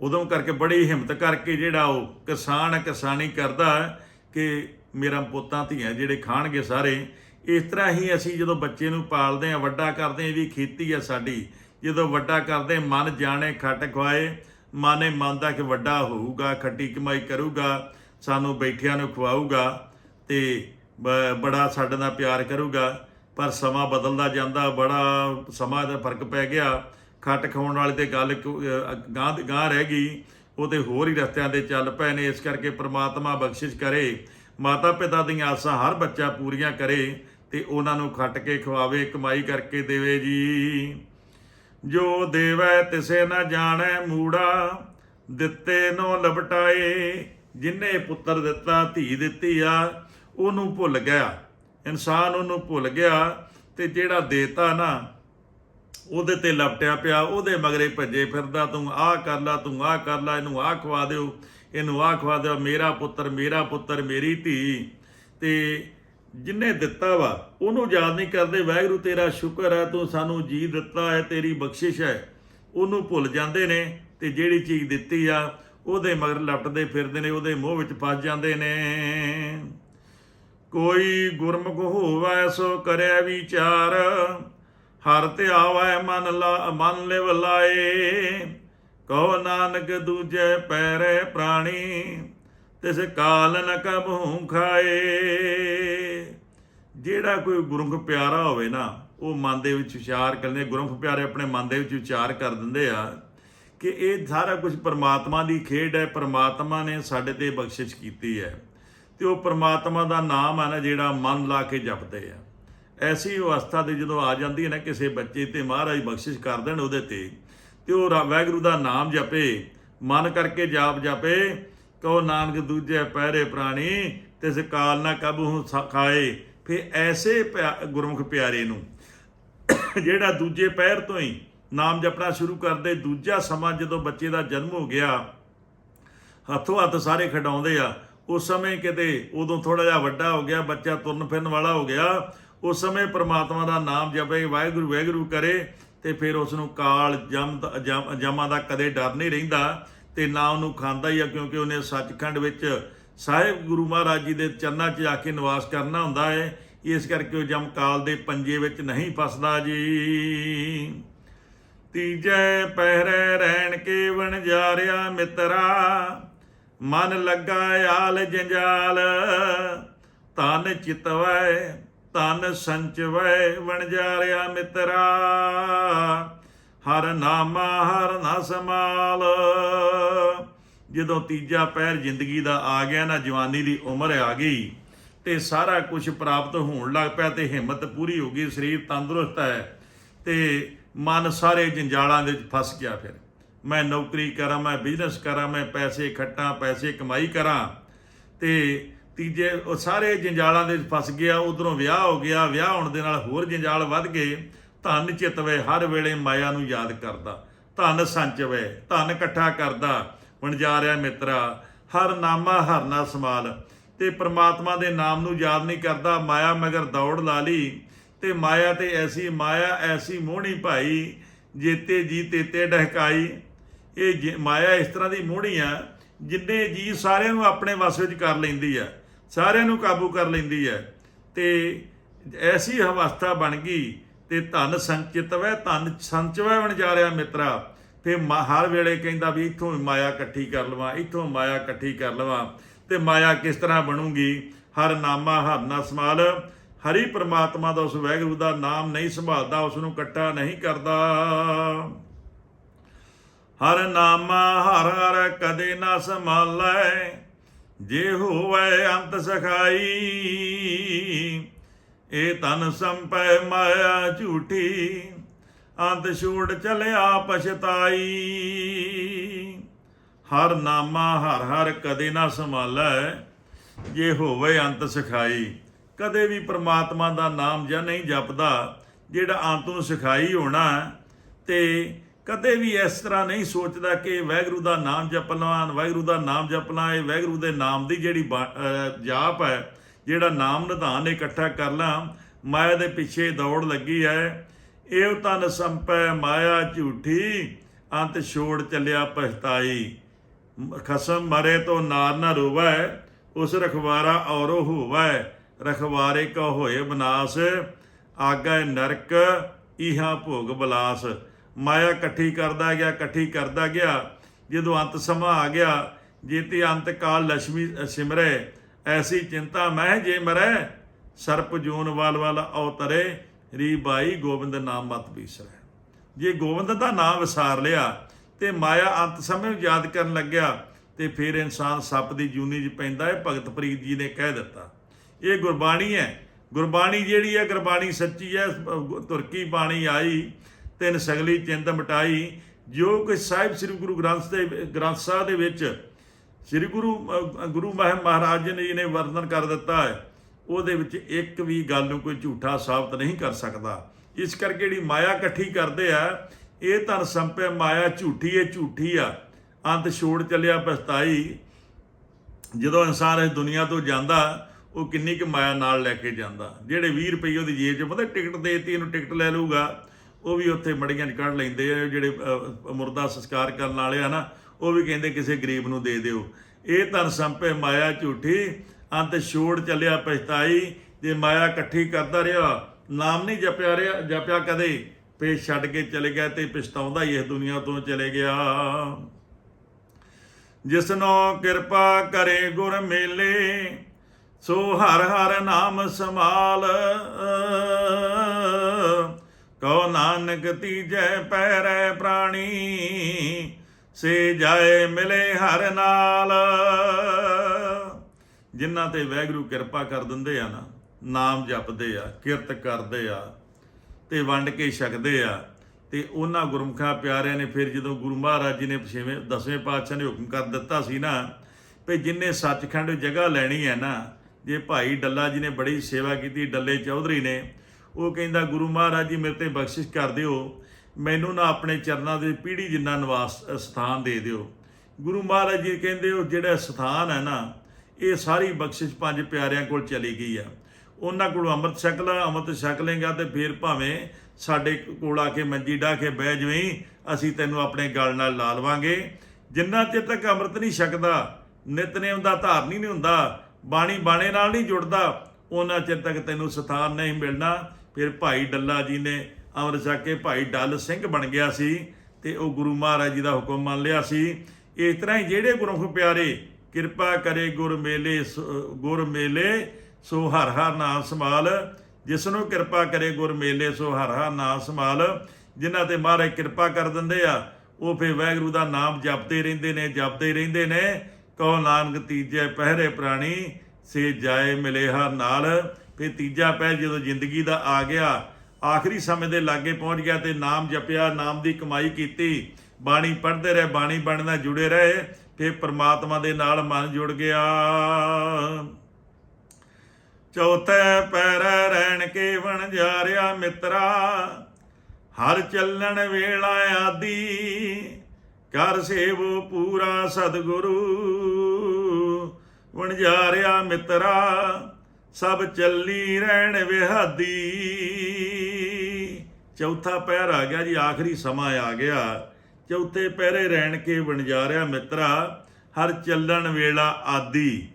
ਉਦਮ ਕਰਕੇ ਬੜੀ ਹਿੰਮਤ ਕਰਕੇ ਜਿਹੜਾ ਉਹ ਕਿਸਾਨ ਕਿਸਾਨੀ ਕਰਦਾ ਕਿ ਮੇਰਾ ਪੁੱਤਾਂ, ਧੀਆਂ ਜਿਹੜੇ ਖਾਣਗੇ ਸਾਰੇ, ਇਸ ਤਰ੍ਹਾਂ ਹੀ ਅਸੀਂ ਜਦੋਂ ਬੱਚੇ ਨੂੰ ਪਾਲਦੇ ਆ ਵੱਡਾ ਕਰਦੇ ਆ ਇਹ ਵੀ ਖੇਤੀ ਆ ਸਾਡੀ। ਜਦੋਂ ਵੱਡਾ ਕਰਦੇ ਮਨ ਜਾਣੇ, ਖੱਟ ਖਵਾਏ ਮਾਨੇ ਮੰਨਦਾ ਕਿ ਵੱਡਾ ਹੋਊਗਾ, ਖੱਟੀ ਕਮਾਈ ਕਰੂਗਾ, ਸਾਨੂੰ ਬੈਠਿਆਂ ਨੂੰ ਖਵਾਊਗਾ ਤੇ ਬੜਾ ਸਾਡੇ ਨਾਲ ਪਿਆਰ ਕਰੂਗਾ। ਪਰ ਸਮਾਂ ਬਦਲਦਾ ਜਾਂਦਾ, ਬੜਾ ਸਮਾਂ ਦਾ ਫ਼ਰਕ ਪੈ ਗਿਆ। ਖੱਟ ਖਾਉਣ ਵਾਲੇ ਤੇ ਗੱਲ ਗਾਂ ਗਾਂ ਰਹਿ ਗਈ, ਉਹ ਤੇ ਹੋਰ ਹੀ ਰਸਤਿਆਂ ਦੇ ਚੱਲ ਪਏ ਨੇ ਇਸ ਕਰਕੇ ਪ੍ਰਮਾਤਮਾ ਬਖਸ਼ਿਸ਼ ਕਰੇ। ਮਾਤਾ ਪਿਤਾ ਦੀਆਂ ਆਸਾਂ ਹਰ ਬੱਚਾ ਪੂਰੀਆਂ ਕਰੇ ਤੇ ਉਹਨਾਂ ਨੂੰ ਖੱਟ ਕੇ ਖਵਾਵੇ, ਕਮਾਈ ਕਰਕੇ ਦੇਵੇ ਜੀ। ਜੋ ਦੇਵੈ ਤਿਸੇ ਨਾ ਜਾਣੈ ਮੂੜਾ, ਦਿੱਤੇ ਨੋ ਲਪਟਾਏ, ਜਿਨੇ ਪੁੱਤਰ ਦਿੱਤਾ, ਧੀ ਦਿੱਤੀ ਆ, ਉਹਨੂੰ ਭੁੱਲ ਗਿਆ। ਇਨਸਾਨ ਉਹਨੂੰ ਭੁੱਲ ਗਿਆ ਤੇ ਜਿਹੜਾ ਦੇਤਾ ਨਾ ਉਹਦੇ ਤੇ ਲਪਟਿਆ ਪਿਆ, ਉਹਦੇ ਮਗਰੇ ਭੱਜੇ ਫਿਰਦਾ ਤੂੰ, ਆਹ ਕਰ ਲਾ, ਤੂੰ ਆਹ ਕਰ ਲਾ, ਇਹਨੂੰ ਆਹ ਖਵਾ ਦਿਓ, ਇਹਨੂੰ ਆਹ ਖਵਾ ਦਿਓ, ਮੇਰਾ ਪੁੱਤਰ ਮੇਰਾ ਪੁੱਤਰ, ਮੇਰੀ ਧੀ। ਤੇ ਜਿਨੇ ਦਿੱਤਾ ਵਾ, ਉਹਨੂੰ ਯਾਦ ਨਹੀਂ ਕਰਦੇ, ਵਾਹਿਗੁਰੂ ਤੇਰਾ ਸ਼ੁਕਰ ਹੈ, ਤੂੰ ਸਾਨੂੰ ਜੀ ਦਿੱਤਾ ਹੈ, ਤੇਰੀ ਬਖਸ਼ਿਸ਼ ਹੈ। ਉਹਨੂੰ ਭੁੱਲ ਜਾਂਦੇ ਨੇ ਤੇ ਜਿਹੜੀ ਚੀਜ਼ ਦਿੱਤੀ ਆ, ਉਹਦੇ ਮਗਰ ਲਪਟਦੇ ਫਿਰਦੇ ਨੇ, ਉਹਦੇ ਮੋਹ ਵਿੱਚ ਫਸ ਜਾਂਦੇ ਨੇ। ਕੋਈ ਗੁਰਮੁਖ ਹੋਵੇ, ਸੋ ਕਰਿਆ ਵਿਚਾਰ। ਹਰ ਤੇ ਆਵੈ ਮਨ ਲਾ, ਮਨ ਲਿਵ ਲਾਏ। ਕਹੋ ਨਾਨਕ ਦੂਜੇ ਪੈਰੇ ਪ੍ਰਾਣੀ, ਤਿਸ ਕਾਲ ਨ ਕਬਹੂ ਖਾਏ। ਜਿਹੜਾ ਕੋਈ ਗੁਰਮੁਖ ਪਿਆਰਾ ਹੋਵੇ ਨਾ, ਉਹ ਮਨ ਦੇ ਵਿੱਚ ਵਿਚਾਰ ਕਰਦੇ ਗੁਰਮੁਖ ਪਿਆਰੇ ਆਪਣੇ ਮਨ ਦੇ ਵਿੱਚ ਵਿਚਾਰ ਕਰ ਦਿੰਦੇ ਆ ਕਿ ਇਹ ਸਾਰਾ ਕੁਝ ਪਰਮਾਤਮਾ ਦੀ ਖੇਡ ਹੈ, ਪਰਮਾਤਮਾ ਨੇ ਸਾਡੇ ਤੇ ਬਖਸ਼ਿਸ਼ ਕੀਤੀ ਹੈ। ਤੇ ਉਹ ਪਰਮਾਤਮਾ ਦਾ ਨਾਮ ਆ ਨਾ, ਜਿਹੜਾ ਮਨ ਲਾ ਕੇ ਜਪਦੇ ਆ। ਐਸੀ ਅਵਸਥਾ ਦੇ ਜਦੋਂ ਆ ਜਾਂਦੀ ਹੈ ਨਾ, ਕਿਸੇ ਬੱਚੇ ਤੇ ਮਹਾਰਾਜ ਬਖਸ਼ਿਸ਼ ਕਰ ਦੇਣ ਉਹਦੇ ਤੇ ਤੇ ਉਹ ਵਾਹਿਗੁਰੂ ਦਾ ਨਾਮ ਜਪੇ, ਮਨ ਕਰਕੇ ਜਾਪ ਜਪੇ, ਕਹੋ ਨਾਨਕ ਦੂਜੇ ਪਹਿਰੇ ਪ੍ਰਾਣੀ, ਤਿਸ ਕਾਲ ਨਾ ਕਬਹੂ ਖਾਏ। ਫਿਰ ਐਸੇ ਪਿਆ- ਗੁਰਮੁਖ ਪਿਆਰੇ ਨੂੰ (coughs) ਜਿਹੜਾ ਦੂਜੇ ਪਹਿਰ ਤੋਂ ਹੀ ਨਾਮ ਜਪਣਾ ਸ਼ੁਰੂ ਕਰਦੇ, ਦੂਜਾ ਸਮਾਂ ਜਦੋਂ ਬੱਚੇ ਦਾ ਜਨਮ ਹੋ ਗਿਆ, ਹੱਥੋਂ ਹੱਥ ਸਾਰੇ ਖਡਾਉਂਦੇ ਆ, ਉਸ ਸਮੇਂ ਕਿਤੇ ਉਦੋਂ ਥੋੜਾ ਜਿਹਾ ਵੱਡਾ ਹੋ ਗਿਆ, ਬੱਚਾ ਤੁਰਨ ਫਿਰਨ ਵਾਲਾ ਹੋ ਗਿਆ ਉਸ ਸਮੇਂ ਪ੍ਰਮਾਤਮਾ ਦਾ ਨਾਮ ਜਪੇ, ਵਾਹਿਗੁਰੂ ਵਾਹਿਗੁਰੂ ਕਰੇ ਤੇ ਫਿਰ ਉਸ ਨੂੰ ਕਾਲ ਜਮ ਦਾ- ਜਮਾਂ ਦਾ ਕਦੇ ਡਰ ਨਹੀਂ ਰਹਿੰਦਾ ਤੇ ਨਾ ਉਹਨੂੰ ਖਾਂਦਾ ਹੀ ਆ, ਕਿਉਂਕਿ ਉਹਨੇ ਸੱਚਖੰਡ ਵਿੱਚ ਸਾਹਿਬ ਗੁਰੂ ਮਹਾਰਾਜ ਜੀ ਦੇ ਚਰਨਾਂ 'ਚ ਜਾ ਕੇ ਨਿਵਾਸ ਕਰਨਾ ਹੁੰਦਾ ਹੈ। ਇਸ ਕਰਕੇ ਉਹ ਜਮ ਕਾਲ ਦੇ ਪੰਜੇ ਵਿੱਚ ਨਹੀਂ ਫਸਦਾ ਜੀ। ਤੀਜੇ ਪਹਿਰੇ ਰਹਿਣ ਕੇ ਵਣਜਾਰਿਆ ਮਿੱਤਰਾ, ਮਨ ਲੱਗਾ ਆਲ ਜੰਜਾਲ ਤਨ ਚਿਤਵੈ ਤਨ ਸੰਚਵੈ ਵਣਜਾਰਿਆ ਮਿੱਤਰਾ, ਹਰ ਨਾਮਾ ਹਰ ਨਾ ਸਮਾਲ ਜਦੋਂ ਤੀਜਾ ਪੈਰ ਜ਼ਿੰਦਗੀ ਦਾ ਆ ਗਿਆ ਨਾ, ਜਵਾਨੀ ਦੀ ਉਮਰ ਆ ਗਈ ਤੇ ਸਾਰਾ ਕੁਝ ਪ੍ਰਾਪਤ ਹੋਣ ਲੱਗ ਪਿਆ ਤੇ ਹਿੰਮਤ ਪੂਰੀ ਹੋ ਗਈ, ਸਰੀਰ ਤੰਦਰੁਸਤ ਹੈ ਤੇ ਮਨ ਸਾਰੇ ਜੰਜਾਲਾਂ ਦੇ ਵਿੱਚ ਫਸ ਗਿਆ ਫਿਰ। ਮੈਂ ਨੌਕਰੀ ਕਰਾਂ, ਮੈਂ ਬਿਜ਼ਨਸ ਕਰਾਂ, ਮੈਂ ਪੈਸੇ ਖੱਟਾਂ, ਪੈਸੇ ਕਮਾਈ ਕਰਾਂ ਤੇ ਤੀਜੇ, ਉਹ ਸਾਰੇ ਜੰਜਾਲਾਂ ਦੇ ਫਸ ਗਿਆ, ਉਧਰੋਂ ਵਿਆਹ ਹੋ ਗਿਆ, ਵਿਆਹ ਹੋਣ ਦੇ ਨਾਲ ਹੋਰ ਜੰਜਾਲ ਵੱਧ ਗਏ। ਧਨ ਚਿਤਵੇ ਹਰ ਵੇਲੇ ਮਾਇਆ ਨੂੰ ਯਾਦ ਕਰਦਾ। ਧਨ ਸੰਚਵੇ, ਧਨ ਇਕੱਠਾ ਕਰਦਾ। ਵਣਜਾਰਿਆ ਮਿੱਤਰਾ, ਹਰ ਨਾਮਾ ਹਰ ਸਮਾਲ। ਤੇ ਪ੍ਰਮਾਤਮਾ ਦੇ ਨਾਮ ਨੂੰ ਯਾਦ ਨਹੀਂ ਕਰਦਾ, ਮਾਇਆ ਮਗਰ ਦੌੜ ਲਾ ਲਈ। ਤੇ ਮਾਇਆ ਤੇ ਐਸੀ ਮਾਇਆ, ਐਸੀ ਮੋਹਣੀ ਭਾਈ, ਜੇਤੇ ਜੀ ਤੇਤੇ ਡਹਕਾਈ। ਇਹ ਜੇ- ਮਾਇਆ ਇਸ ਤਰ੍ਹਾਂ ਦੀ ਮੋਹਣੀ ਆ, ਜਿੰਨੇ ਜੀ ਸਾਰਿਆਂ ਨੂੰ ਆਪਣੇ ਵਸ ਵਿੱਚ ਕਰ ਲੈਂਦੀ ਆ। ਸਾਰਿਆਂ ਨੂੰ ਕਾਬੂ ਕਰ ਲੈਂਦੀ ਹੈ। ਤੇ ਐਸੀ ਅਵਸਥਾ ਬਣ ਗਈ ਤੇ ਧਨ ਸੰਚਿਤ ਵੈ, ਧਨ ਸੰਚਵੈ ਬਣ ਜਾ ਰਿਹਾ ਮਿੱਤਰਾ ਫੇ ਹਰ ਵੇਲੇ ਕਹਿੰਦਾ ਵੀ ਇੱਥੋਂ ਮਾਇਆ ਇਕੱਠੀ ਕਰ ਲਵਾਂ, ਇੱਥੋਂ ਮਾਇਆ ਇਕੱਠੀ ਕਰ ਲਵਾਂ। ਤੇ ਮਾਇਆ ਕਿਸ ਤਰ੍ਹਾਂ ਬਣੂਗੀ? ਹਰ ਨਾਮਾ, ਹਰ ਨਾ ਸਮਾਲ। ਹਰੀ ਪ੍ਰਮਾਤਮਾ ਦਾ ਉਸ ਵੈਗਰੂ ਦਾ ਨਾਮ ਨਹੀਂ ਸੰਭਾਲਦਾ, ਉਸ ਨੂੰ ਇਕੱਠਾ ਨਹੀਂ ਕਰਦਾ। ਹਰ ਨਾਮਾ, ਹਰ ਹਰ ਕਦੇ ਨਾ ਸੰਭਾਲੈ। ਜੇ ਹੋਵੇ ਅੰਤ ਸਖਾਈ ਇਹ ਤਨ ਸੰਪੈ ਮਾਇਆ ਝੂਠੀ ਅੰਤ ਛੂੜ ਚਲਿਆ ਪਛਤਾਈ। ਹਰ ਨਾਮਾ ਹਰ ਹਰ ਕਦੇ ਨਾ ਸੰਭਾਲੈ, ਜੇ ਹੋਵੇ ਅੰਤ ਸਖਾਈ। ਕਦੇ ਵੀ ਪ੍ਰਮਾਤਮਾ ਦਾ ਨਾਮ ਜਾਂ ਨਹੀਂ ਜਪਦਾ, ਜਿਹੜਾ ਅੰਤ ਨੂੰ ਸਿਖਾਈ ਹੋਣਾ, ਤੇ ਕਦੇ ਵੀ ਇਸ ਤਰ੍ਹਾਂ ਨਹੀਂ ਸੋਚਦਾ ਕਿ ਵਾਹਿਗੁਰੂ ਦਾ ਨਾਮ ਜਪਣਾ ਵਾਹਿਗੁਰੂ ਦਾ ਨਾਮ ਜਪਣਾ ਇਹ ਵਾਹਿਗੁਰੂ ਦੇ ਨਾਮ ਦੀ ਜਿਹੜੀ ਬਾ- ਜਾਪ ਹੈ, ਜਿਹੜਾ ਨਾਮ ਨਿਧਾਨ ਇਕੱਠਾ ਕਰ ਲਾਂ, ਮਾਇਆ ਦੇ ਪਿੱਛੇ ਦੌੜ ਲੱਗੀ ਹੈ। ਇਹ ਤਨ ਸੰਪੈ ਮਾਇਆ ਝੂਠੀ, ਅੰਤ ਛੋੜ ਚੱਲਿਆ ਪਛਤਾਈ। ਖਸਮ ਮਰੇ ਤੋਂ ਨਾਰ ਨਾ ਰੋਵੈ, ਉਸ ਰਖਵਾਰਾ ਔਰੋ ਹੋਵੈ, ਰਖਵਾਰੇ ਕਾ ਹੋਏ ਬਨਾਸ, ਆਗੈ ਨਰਕ ਇਹਾ ਭੋਗ ਬਲਾਸ। ਮਾਇਆ ਇਕੱਠੀ ਕਰਦਾ ਗਿਆ, ਇਕੱਠੀ ਕਰਦਾ ਗਿਆ। ਜਦੋਂ ਅੰਤ ਸਮਾਂ ਆ ਗਿਆ, ਜੇਤੇ ਅੰਤ ਕਾਲ ਲక్ష్ਮੀ ਸਿਮਰੈ, ਐਸੀ ਚਿੰਤਾ ਮੈਂ ਜੇ ਮਰੈ, ਸਰਪ ਜੂਨ ਵਾਲ ਵਾਲ ਔਤਰੇ, ਰੀ ਬਾਈ ਗੋਬਿੰਦ ਨਾਮ ਮਤ ਬੀਸਰੈ। ਜੇ ਗੋਬਿੰਦ ਦਾ ਨਾਮ ਵਿਸਾਰ ਲਿਆ, ਤੇ ਮਾਇਆ ਅੰਤ ਸਮੇਂ ਯਾਦ ਕਰਨ ਲੱਗਿਆ, ਤੇ ਫਿਰ ਇਨਸਾਨ ਸੱਪ ਦੀ ਜੂਨੀ 'ਚ ਪੈਂਦਾ ਹੈ ਭਗਤ ਪ੍ਰੀਤ ਜੀ ਨੇ ਕਹਿ ਦਿੱਤਾ। ਇਹ ਗੁਰਬਾਣੀ ਹੈ। ਗੁਰਬਾਣੀ ਜਿਹੜੀ ਹੈ, ਗੁਰਬਾਣੀ ਸੱਚੀ ਹੈ ਤੁਰਕੀ ਬਾਣੀ ਆਈ। ਤਿੰਨ ਸਗਲੀ ਚਿੰਤ ਮਟਾਈ, ਜੋ ਕਿ ਸਾਹਿਬ ਸ੍ਰੀ ਗੁਰੂ ਗ੍ਰੰਥ ਦੇ ਗ੍ਰੰਥ ਸਾਹਿਬ ਦੇ ਵਿੱਚ ਸ੍ਰੀ ਗੁਰੂ ਗੁਰੂ ਮਹਾ- ਮਹਾਰਾਜ ਜੀ ਨੇ ਵਰਣਨ ਕਰ ਦਿੱਤਾ ਹੈ, ਉਹਦੇ ਵਿੱਚ ਇੱਕ ਵੀ ਗੱਲ ਨੂੰ ਕੋਈ ਝੂਠਾ ਸਾਬਤ ਨਹੀਂ ਕਰ ਸਕਦਾ। ਇਸ ਕਰਕੇ ਜਿਹੜੀ ਮਾਇਆ ਇਕੱਠੀ ਕਰਦੇ ਆ, ਇਹ ਧਨ ਸੰਪੇ ਮਾਇਆ ਝੂਠੀ ਹੈ ਝੂਠੀ ਆ। ਅੰਤ ਛੋੜ ਚੱਲਿਆ ਪਛਤਾਈ। ਜਦੋਂ ਇਨਸਾਨ ਇਸ ਦੁਨੀਆ ਤੋਂ ਜਾਂਦਾ, ਉਹ ਕਿੰਨੀ ਕੁ ਮਾਇਆ ਨਾਲ ਲੈ ਕੇ ਜਾਂਦਾ। ਜਿਹੜੇ 20 ਰੁਪਏ ਉਹਦੀ ਜੇਬ 'ਚ, ਪਤਾ ਟਿਕਟ ਦੇਤੀ, ਇਹਨੂੰ ਟਿਕਟ ਲੈ ਲਊਗਾ। ਉਹ ਵੀ ਉੱਥੇ ਮੜੀਆਂ 'ਚ ਕੱਢ ਲੈਂਦੇ ਆ, ਜਿਹੜੇ ਮੁਰਦਾ ਸੰਸਕਾਰ ਕਰਨ ਵਾਲੇ ਆ ਨਾ, ਉਹ ਵੀ ਕਹਿੰਦੇ ਕਿਸੇ ਗਰੀਬ ਨੂੰ ਦੇ ਦਿਓ। ਇਹ ਧਨ ਸੰਪੇ ਮਾਇਆ ਝੂਠੀ, ਅੰਤ ਛੋੜ ਚੱਲਿਆ ਪਛਤਾਈ, ਜੇ ਮਾਇਆ ਇਕੱਠੀ ਕਰਦਾ ਰਿਹਾ, ਨਾਮ ਨਹੀਂ ਜਪਿਆ ਰਿਹਾ, ਜਪਿਆ ਕਦੇ ਪੇ ਛੱਡ ਕੇ ਚਲੇ ਗਿਆ ਤੇ ਪਛਤਾਉਂਦਾ ਹੀ ਇਸ ਦੁਨੀਆ ਤੋਂ ਚਲੇ ਗਿਆ। ਜਿਸਨੋ ਕਿਰਪਾ ਕਰੇ ਗੁਰ ਮੇਲੇ, ਸੋ ਹਰ ਹਰ ਨਾਮ ਸਮਾਲ ਕਉ ਨਾਨਕ ਤੀਜੈ ਪੈਰੈ ਪ੍ਰਾਣੀ, ਸੇ ਜਾਏ ਮਿਲੇ ਹਰ ਨਾਲ। ਜਿਨ੍ਹਾਂ ਤੇ ਵੈਗਰੂ ਕਿਰਪਾ ਕਰ ਦਿੰਦੇ ਆ ਨਾ, ਨਾਮ ਜਪਦੇ ਆ, ਕਿਰਤ ਕਰਦੇ ਆ, ਤੇ ਵੰਡ ਕੇ ਛਕਦੇ ਆ, ਤੇ ਉਹਨਾਂ ਗੁਰਮੁਖਾਂ ਪਿਆਰਿਆਂ ਨੇ ਫਿਰ ਜਦੋਂ ਗੁਰੂ ਮਹਾਰਾਜ ਜੀ ਨੇ ਛੇਵੇਂ, ਦਸਵੇਂ ਪਾਤਸ਼ਾਹ ਨੇ ਹੁਕਮ ਕਰ ਦਿੱਤਾ ਸੀ ਨਾ, ਵੀ ਜਿੰਨੇ ਸੱਚਖੰਡ ਜਗ੍ਹਾ ਲੈਣੀ ਹੈ ਨਾ, ਜੇ ਭਾਈ ਡੱਲਾ ਜੀ ਨੇ ਬੜੀ ਸੇਵਾ ਕੀਤੀ, ਡੱਲੇ ਚੌਧਰੀ ਨੇ ਉਹ ਕਹਿੰਦਾ, ਗੁਰੂ ਮਹਾਰਾਜ ਜੀ, ਮੇਰੇ ਤੇ ਬਖਸ਼ਿਸ਼ ਕਰ ਦਿਓ। ਮੈਨੂੰ ਨਾ ਆਪਣੇ ਚਰਨਾਂ ਦੇ ਪੀੜੀ ਜਿੰਨਾ ਨਿਵਾਸ ਸਥਾਨ ਦੇ ਦਿਓ। ਗੁਰੂ ਮਹਾਰਾਜ ਜੀ ਕਹਿੰਦੇ, ਉਹ ਜਿਹੜਾ ਸਥਾਨ ਹੈ ਨਾ, ਇਹ ਸਾਰੀ ਬਖਸ਼ਿਸ਼ ਪੰਜ ਪਿਆਰਿਆਂ ਕੋਲ ਚਲੀ ਗਈ ਆ। ਉਹਨਾਂ ਕੋਲ ਅੰਮ੍ਰਿਤ ਛਕ ਲਾ, ਅੰਮ੍ਰਿਤ ਛਕ ਲੇਗਾ ਤੇ ਫਿਰ ਭਾਵੇਂ ਸਾਡੇ ਕੋਲ ਆ ਕੇ ਮੰਜੀ ਢਾ ਕੇ ਬਹਿ ਜਵੇਂ, ਅਸੀਂ ਤੈਨੂੰ ਆਪਣੇ ਗਲ ਨਾਲ ਲਾ ਲਵਾਂਗੇ। ਜਿੰਨਾ ਚਿਰ ਤੱਕ ਅੰਮ੍ਰਿਤ ਨਹੀਂ ਛਕਦਾ, ਨਿਤਨੇਮ ਦਾ ਧਾਰਨੀ ਨਹੀਂ ਹੁੰਦਾ ਬਾਣੀ ਬਾਣੇ ਨਾਲ ਨਹੀਂ ਜੁੜਦਾ, ਉਹਨਾਂ ਚਿਰ ਤੱਕ ਤੈਨੂੰ ਸਥਾਨ ਨਹੀਂ ਮਿਲਣਾ। ਫਿਰ ਭਾਈ ਡੱਲਾ ਜੀ ਨੇ ਅੰਮ੍ਰਿਤ ਛਕ ਕੇ ਭਾਈ ਡੱਲ ਸਿੰਘ ਬਣ ਗਿਆ ਸੀ ਤੇ ਉਹ ਗੁਰੂ ਮਹਾਰਾਜ ਜੀ ਦਾ ਹੁਕਮ ਮੰਨ ਲਿਆ ਸੀ। ਇਸ ਤਰ੍ਹਾਂ ਹੀ ਜਿਹੜੇ ਗੁਰਮੁਖ ਪਿਆਰੇ ਕਿਰਪਾ ਕਰੇ ਗੁਰ ਮੇਲੇ ਸੋ- ਗੁਰ ਮੇਲੇ, ਸੋ ਹਰ ਹਰ ਨਾਮ ਸੰਭਾਲ। ਜਿਸ ਨੂੰ ਕਿਰਪਾ ਕਰੇ ਗੁਰ ਮੇਲੇ, ਸੋ ਹਰ ਹਰ ਨਾਮ ਸੰਭਾਲ। ਜਿਨ੍ਹਾਂ ਤੇ ਮਹਾਰਾਜ ਕਿਰਪਾ ਕਰ ਦਿੰਦੇ ਆ, ਉਹ ਫੇ ਵਾਹਿਗੁਰੂ ਦਾ ਨਾਮ ਜਪਦੇ ਰਹਿੰਦੇ ਨੇ, ਜਪਦੇ ਰਹਿੰਦੇ ਨੇ। ਕਹੋ ਨਾਨਕ ਤੀਜੇ ਪਹਿਰੇ ਪ੍ਰਾਣੀ, ਸੇ ਜਾਏ ਮਿਲੇ ਹਰ ਨਾਲ। ਫਿਰ ਤੀਜਾ ਪਹਿਲ ਜਦੋਂ ਜ਼ਿੰਦਗੀ ਦਾ ਆ ਗਿਆ, ਆਖਰੀ ਸਮੇਂ ਦੇ ਲਾਗੇ ਪਹੁੰਚ ਗਿਆ ਤੇ ਨਾਮ ਜਪਿਆ, ਨਾਮ ਦੀ ਕਮਾਈ ਕੀਤੀ, ਬਾਣੀ ਪੜ੍ਹਦੇ ਰਹੇ, ਬਾਣੀ ਬਾਣੀ ਨਾਲ ਜੁੜੇ ਰਹੇ, ਫਿਰ ਪ੍ਰਮਾਤਮਾ ਦੇ ਨਾਲ ਮਨ ਜੁੜ ਗਿਆ। ਚੌਥੇ ਪੈਰ ਰਹਿਣ ਕੇ ਵਣ ਜਾ ਰਿਆ ਮਿੱਤਰਾ, ਹਰ ਚੱਲਣ ਵੇਲਾ ਆਦੀ ਕਰ ਸੇਵੋ ਪੂਰਾ ਸਤਿਗੁਰੂ। ਵਣ ਜਾ ਰਿਆ ਮਿੱਤਰਾ ਸਭ ਚੱਲੀ ਰਹਿਣ ਵਿਹਾਦੀ। ਚੌਥਾ ਪਹਿਰ ਆ ਗਿਆ ਜੀ, ਆਖਰੀ ਸਮਾਂ ਆ ਗਿਆ। ਚੌਥੇ ਪਹਿਰੇ ਰਹਿਣ ਕੇ ਵਣ ਮਿੱਤਰਾ, ਹਰ ਚੱਲਣ ਵੇਲਾ ਆਦੀ।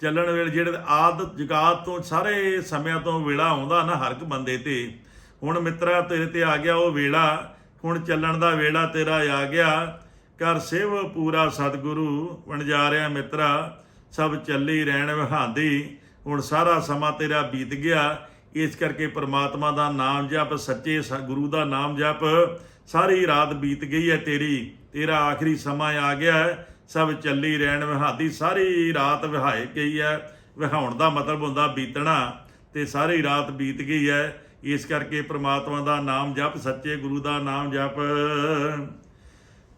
ਚੱਲਣ ਵੇਲੇ ਜਿਹੜੇ ਆਦ ਜਗਾਤ ਤੋਂ, ਸਾਰੇ ਸਮਿਆਂ ਤੋਂ ਵੇਲਾ ਆਉਂਦਾ ਨਾ ਹਰ ਇੱਕ ਬੰਦੇ ਤੇ। ਹੁਣ ਮਿੱਤਰਾ ਤੇਰੇ ਤੇ ਆ ਗਿਆ, ਉਹ ਵੇਲਾ। ਹੁਣ ਚੱਲਣ ਦਾ ਵੇਲਾ ਤੇਰਾ ਆ ਗਿਆ। ਕਰ ਸੇਵ ਪੂਰਾ ਸਤਿਗੁਰੂ ਵਣਜਾਰਿਆ ਮਿੱਤਰਾ, ਸਭ ਚੱਲੀ ਰਹਿਣ ਵਹਾਂਦੀ। ਹੁਣ ਸਾਰਾ ਸਮਾਂ ਤੇਰਾ ਬੀਤ ਗਿਆ। ਇਸ ਕਰਕੇ ਪ੍ਰਮਾਤਮਾ ਦਾ ਨਾਮ ਜਪ, ਸੱਚੇ ਸ- ਗੁਰੂ ਦਾ ਨਾਮ ਜਪ, ਸਾਰੀ ਰਾਤ ਬੀਤ ਗਈ ਹੈ ਤੇਰੀ। ਤੇਰਾ ਆਖਰੀ ਸਮਾਂ ਆ ਗਿਆ ਹੈ। ਸਭ ਚੱਲੀ ਰਹਿਣ ਵਿਹਾਦੀ, ਸਾਰੀ ਰਾਤ ਵਿਹਾਏ ਗਈ ਹੈ। ਵਿਹਾਉਣ ਦਾ ਮਤਲਬ ਹੁੰਦਾ ਬੀਤਣਾ ਤੇ ਸਾਰੀ ਰਾਤ ਬੀਤ ਗਈ ਹੈ। ਇਸ ਕਰਕੇ ਪ੍ਰਮਾਤਮਾ ਦਾ ਨਾਮ ਜਪ, ਸੱਚੇ ਗੁਰੂ ਦਾ ਨਾਮ ਜਪ।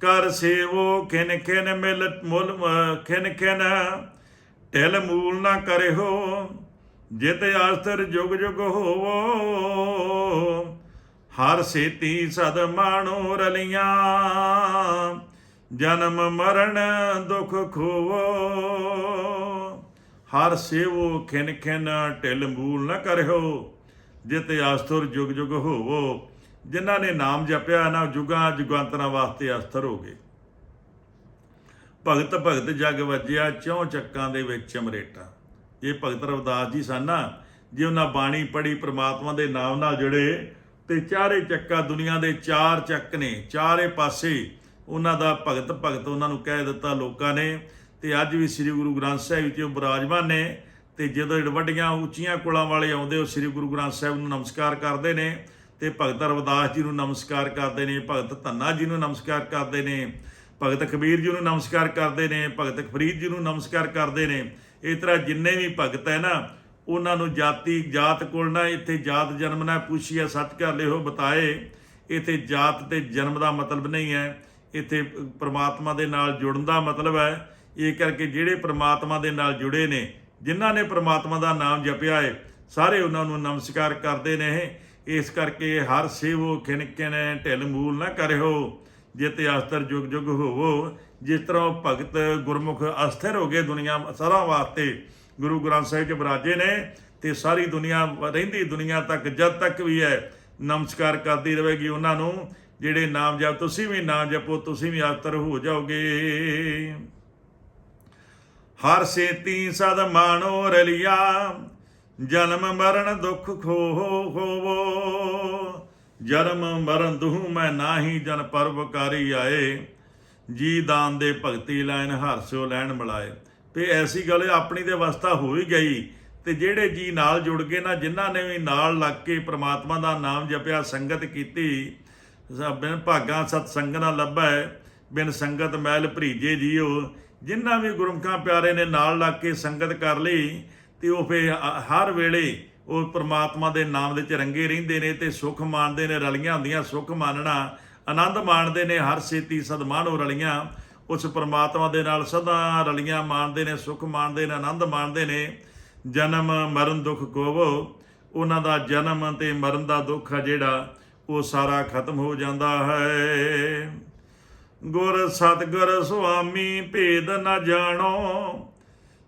ਕਰ ਸੇਵੋ ਖਿਨ ਖਿਨ ਮਿਲ ਮੁਲ, ਖਿਨ ਖਿਨ ਢਿਲ ਮੂਲ ਨਾ ਕਰਿਓ ਜਿਤ ਆਸਤਰ ਜੁਗ ਜੁਗ ਹੋਵੋ। ਹਰ ਸੇਤੀ ਸਦ ਮਾਣੋ ਰਲੀਆਂ, ਜਨਮ ਮਰਨ ਦੁਖ ਖੋਵੋ। ਹਰ ਸੇਵੋ ਖਿਨ ਖਿਨ ਢਿਲ ਮੂਲ ਨਾ ਕਰਿਓ ਜਿਤ ਆਸਤਰ ਜੁਗ ਜੁਗ ਹੋਵੋ। ਜਿਨ੍ਹਾਂ ਨੇ ਨਾਮ ਜਪਿਆ, ਨਾ ਜੁਗਾਂ ਜੁਗਾਂਤਰਾਂ ਵਾਸਤੇ ਅਸਥਰ ਹੋ ਗਏ। ਭਗਤ ਭਗਤ ਜਗ ਵੱਜਿਆ ਚੌ ਚੱਕਾਂ ਦੇ ਵਿੱਚ ਅਮਰੇਟਾ। ਇਹ ਭਗਤ ਰਵਦਾਸ ਜੀ ਸਨ ਨਾ, ਜੇ ਉਹਨਾਂ ਬਾਣੀ ਪੜ੍ਹੀ ਪ੍ਰਮਾਤਮਾ ਦੇ ਨਾਮ ਨਾਲ ਜੁੜੇ, ਤੇ ਚਾਰੇ ਚੱਕਾ ਦੁਨੀਆ ਦੇ ਚਾਰ ਚੱਕ ਨੇ, ਚਾਰੇ ਪਾਸੇ ਉਹਨਾਂ ਦਾ ਭਗਤ ਭਗਤ ਉਹਨਾਂ ਨੂੰ ਕਹਿ ਦਿੱਤਾ ਲੋਕਾਂ ਨੇ, ਤੇ ਅੱਜ ਵੀ ਸ੍ਰੀ ਗੁਰੂ ਗ੍ਰੰਥ ਸਾਹਿਬ ਵਿੱਚ ਉਹ ਬਿਰਾਜਮਾਨ ਨੇ, ਤੇ ਜਦੋਂ ਵੱਡੀਆਂ ਉੱਚੀਆਂ ਕੁਲਾਂ ਵਾਲੇ ਆਉਂਦੇ, ਉਹ ਸ੍ਰੀ ਗੁਰੂ ਗ੍ਰੰਥ ਸਾਹਿਬ ਨੂੰ ਨਮਸਕਾਰ ਕਰਦੇ ਨੇ, ਤੇ ਭਗਤ ਰਵਿਦਾਸ ਜੀ ਨੂੰ ਨਮਸਕਾਰ ਕਰਦੇ ਨੇ, ਭਗਤ ਧੰਨਾ ਜੀ ਨੂੰ ਨਮਸਕਾਰ ਕਰਦੇ ਨੇ ਭਗਤ ਕਬੀਰ ਜੀ ਨੂੰ ਨਮਸਕਾਰ ਕਰਦੇ ਨੇ, ਭਗਤ ਫਰੀਦ ਜੀ ਨੂੰ ਨਮਸਕਾਰ ਕਰਦੇ ਨੇ। ਇਸ ਤਰ੍ਹਾਂ ਜਿੰਨੇ ਵੀ ਭਗਤ ਹੈ ਨਾ, ਉਹਨਾਂ ਨੂੰ ਜਾਤੀ, ਜਾਤ ਕੋਲ ਨਾ ਇੱਥੇ ਜਾਤ ਜਨਮ ਨਾ ਪੁੱਛਿਆ ਸੱਚ ਕਰ ਲਿਓ ਬਤਾਏ। ਇੱਥੇ ਜਾਤ ਤੇ ਜਨਮ ਦਾ ਮਤਲਬ ਨਹੀਂ ਹੈ। ਇੱਥੇ ਪ੍ਰਮਾਤਮਾ ਦੇ ਨਾਲ ਜੁੜਨ ਦਾ ਮਤਲਬ ਹੈ। ਇਹ ਕਰਕੇ ਜਿਹੜੇ ਪ੍ਰਮਾਤਮਾ ਦੇ ਨਾਲ ਜੁੜੇ ਨੇ, ਜਿਨ੍ਹਾਂ ਨੇ ਪ੍ਰਮਾਤਮਾ ਦਾ ਨਾਮ ਜਪਿਆ ਹੈ, ਸਾਰੇ ਉਹਨਾਂ ਨੂੰ ਨਮਸਕਾਰ ਕਰਦੇ ਨੇ। ਇਸ ਕਰਕੇ ਹਰ ਸੇਵੋ ਖਿਨ ਖਿਨ ਢਿਲ ਮੂਲ ਨਾ ਕਰਿਓ। ਜਿਤੇ ਅਸਤਰ ਜੁਗ ਜੁਗ ਹੋਵੋ, ਜਿਸ ਤਰ੍ਹਾਂ ਭਗਤ ਗੁਰਮੁਖ ਅਸਥਿਰ ਹੋ ਗਏ ਦੁਨੀਆ ਸਾਰਾ ਵਾਸਤੇ, ਗੁਰੂ ਗ੍ਰੰਥ ਸਾਹਿਬ ਚ ਬਰਾਜੇ ਨੇ, ਤੇ ਸਾਰੀ ਦੁਨੀਆ ਰਹਿੰਦੀ ਦੁਨੀਆ ਤੱਕ, ਜਦ ਤੱਕ ਵੀ ਹੈ ਨਮਸਕਾਰ ਕਰਦੀ ਰਹੇਗੀ ਉਹਨਾਂ ਨੂੰ, ਜਿਹੜੇ ਨਾਮ ਜਪ ਤੁਸੀਂ ਵੀ ਨਾਮ ਜਪੋ ਤੁਸੀਂ ਵੀ ਅਸਤਰ ਹੋ ਜਾਓਗੇ। ਹਰ ਸੇਤੀ ਸਦ ਮਾਣੋ ਰਲਿਆ, ਜਨਮ ਮਰਨ ਦੁੱਖ ਖੋ ਹੋਵੋ ਜਨਮ ਮਰਨ ਦੁਹ ਮੈਂ ਨਾਹੀ ਜਨ ਪਰਵਕਾਰੀ ਆਏ। ਜੀ ਦਾਨ ਦੇ ਭਗਤੀ ਲੈਣ ਹਰਸਿਓ ਲੈਣ ਮਿਲਾਏ। ਤੇ ਐਸੀ ਗੱਲ ਆਪਣੀ ਤੇ ਅਵਸਥਾ ਹੋ ਹੀ ਗਈ। ਤੇ ਜਿਹੜੇ ਜੀ ਨਾਲ ਜੁੜ ਗਏ ਨਾ, ਜਿਨ੍ਹਾਂ ਨੇ ਵੀ ਨਾਲ ਲੱਗ ਕੇ ਪ੍ਰਮਾਤਮਾ ਦਾ ਨਾਮ ਜਪਿਆ, ਸੰਗਤ ਕੀਤੀ ਬਿਨ ਭਾਗਾ ਸਤ ਸੰਗ ਨਾ ਲੱਭੈ, ਬਿਨ ਸੰਗਤ ਮੈਲ ਭਰੀਜੇ ਜੀਓ। ਜਿਨ੍ਹਾਂ ਵੀ ਗੁਰਮਖਾਂ ਪਿਆਰੇ ਨੇ ਨਾਲ ਲੱਗ ਕੇ ਸੰਗਤ ਕਰ ਲਈ, ਤੇ ਉਹ ਫੇ ਹਰ ਵੇਲੇ ਉਹ ਪ੍ਰਮਾਤਮਾ ਦੇ ਨਾਮ ਦੇ ਚ ਰੰਗੇ ਰਹਿੰਦੇ ਨੇ ਤੇ ਸੁਖ ਮਾਣਦੇ ਨੇ, ਰਲੀਆਂ ਹੁੰਦੀਆਂ ਸੁਖ ਮਾਨਣਾ, ਆਨੰਦ ਮਾਣਦੇ ਨੇ, ਹਰ ਸੇਤੀ ਸਦਮਾਨੋ ਰਲੀਆਂ। ਉਸ ਪ੍ਰਮਾਤਮਾ ਦੇ ਨਾਲ ਸਦਾ ਰਲੀਆਂ ਮਾਣਦੇ ਨੇ, ਸੁਖ ਮਾਣਦੇ ਨੇ, ਆਨੰਦ ਮਾਣਦੇ ਨੇ। ਜਨਮ ਮਰਨ ਦੁੱਖ ਕੋਵੋ ਉਹਨਾਂ ਦਾ ਜਨਮ ਤੇ ਮਰਨ ਦਾ ਦੁੱਖ ਆ ਜਿਹੜਾ, ਉਹ ਸਾਰਾ ਖਤਮ ਹੋ ਜਾਂਦਾ ਹੈ। ਗੁਰ ਸਤਗੁਰ ਸੁਆਮੀ ਭੇਦ ਨਾ ਜਾਣੋ,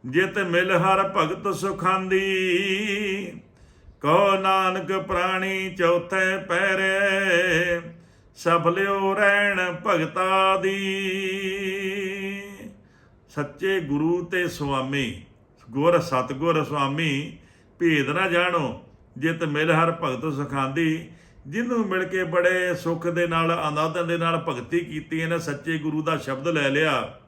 ਜਿਤ ਮਿਲ ਹਰ ਭਗਤ ਸੁਖਾਂਦੀ। ਕਹੋ ਨਾਨਕ ਪ੍ਰਾਣੀ ਚੌਥੇ ਪੈਰੇ ਸਫਲਿਓ ਰਹਿਣ ਭਗਤਾ ਦੀ। ਸੱਚੇ ਗੁਰੂ ਤੇ ਸੁਆਮੀ, ਗੁਰ ਸਤਗੁਰ ਸੁਆਮੀ, ਭੇਦ ਨਾ ਜਾਣੋ, ਜਿਤ ਮਿਲ ਹਰ ਭਗਤ ਸੁਖਾਂਦੀ। ਜਿਹਨੂੰ ਮਿਲ ਕੇ ਬੜੇ ਸੁੱਖ ਦੇ ਨਾਲ, ਆਨੰਦ ਦੇ ਨਾਲ ਭਗਤੀ ਕੀਤੀ, ਇਹਨੇ ਸੱਚੇ ਗੁਰੂ ਦਾ ਸ਼ਬਦ ਲੈ ਲਿਆ।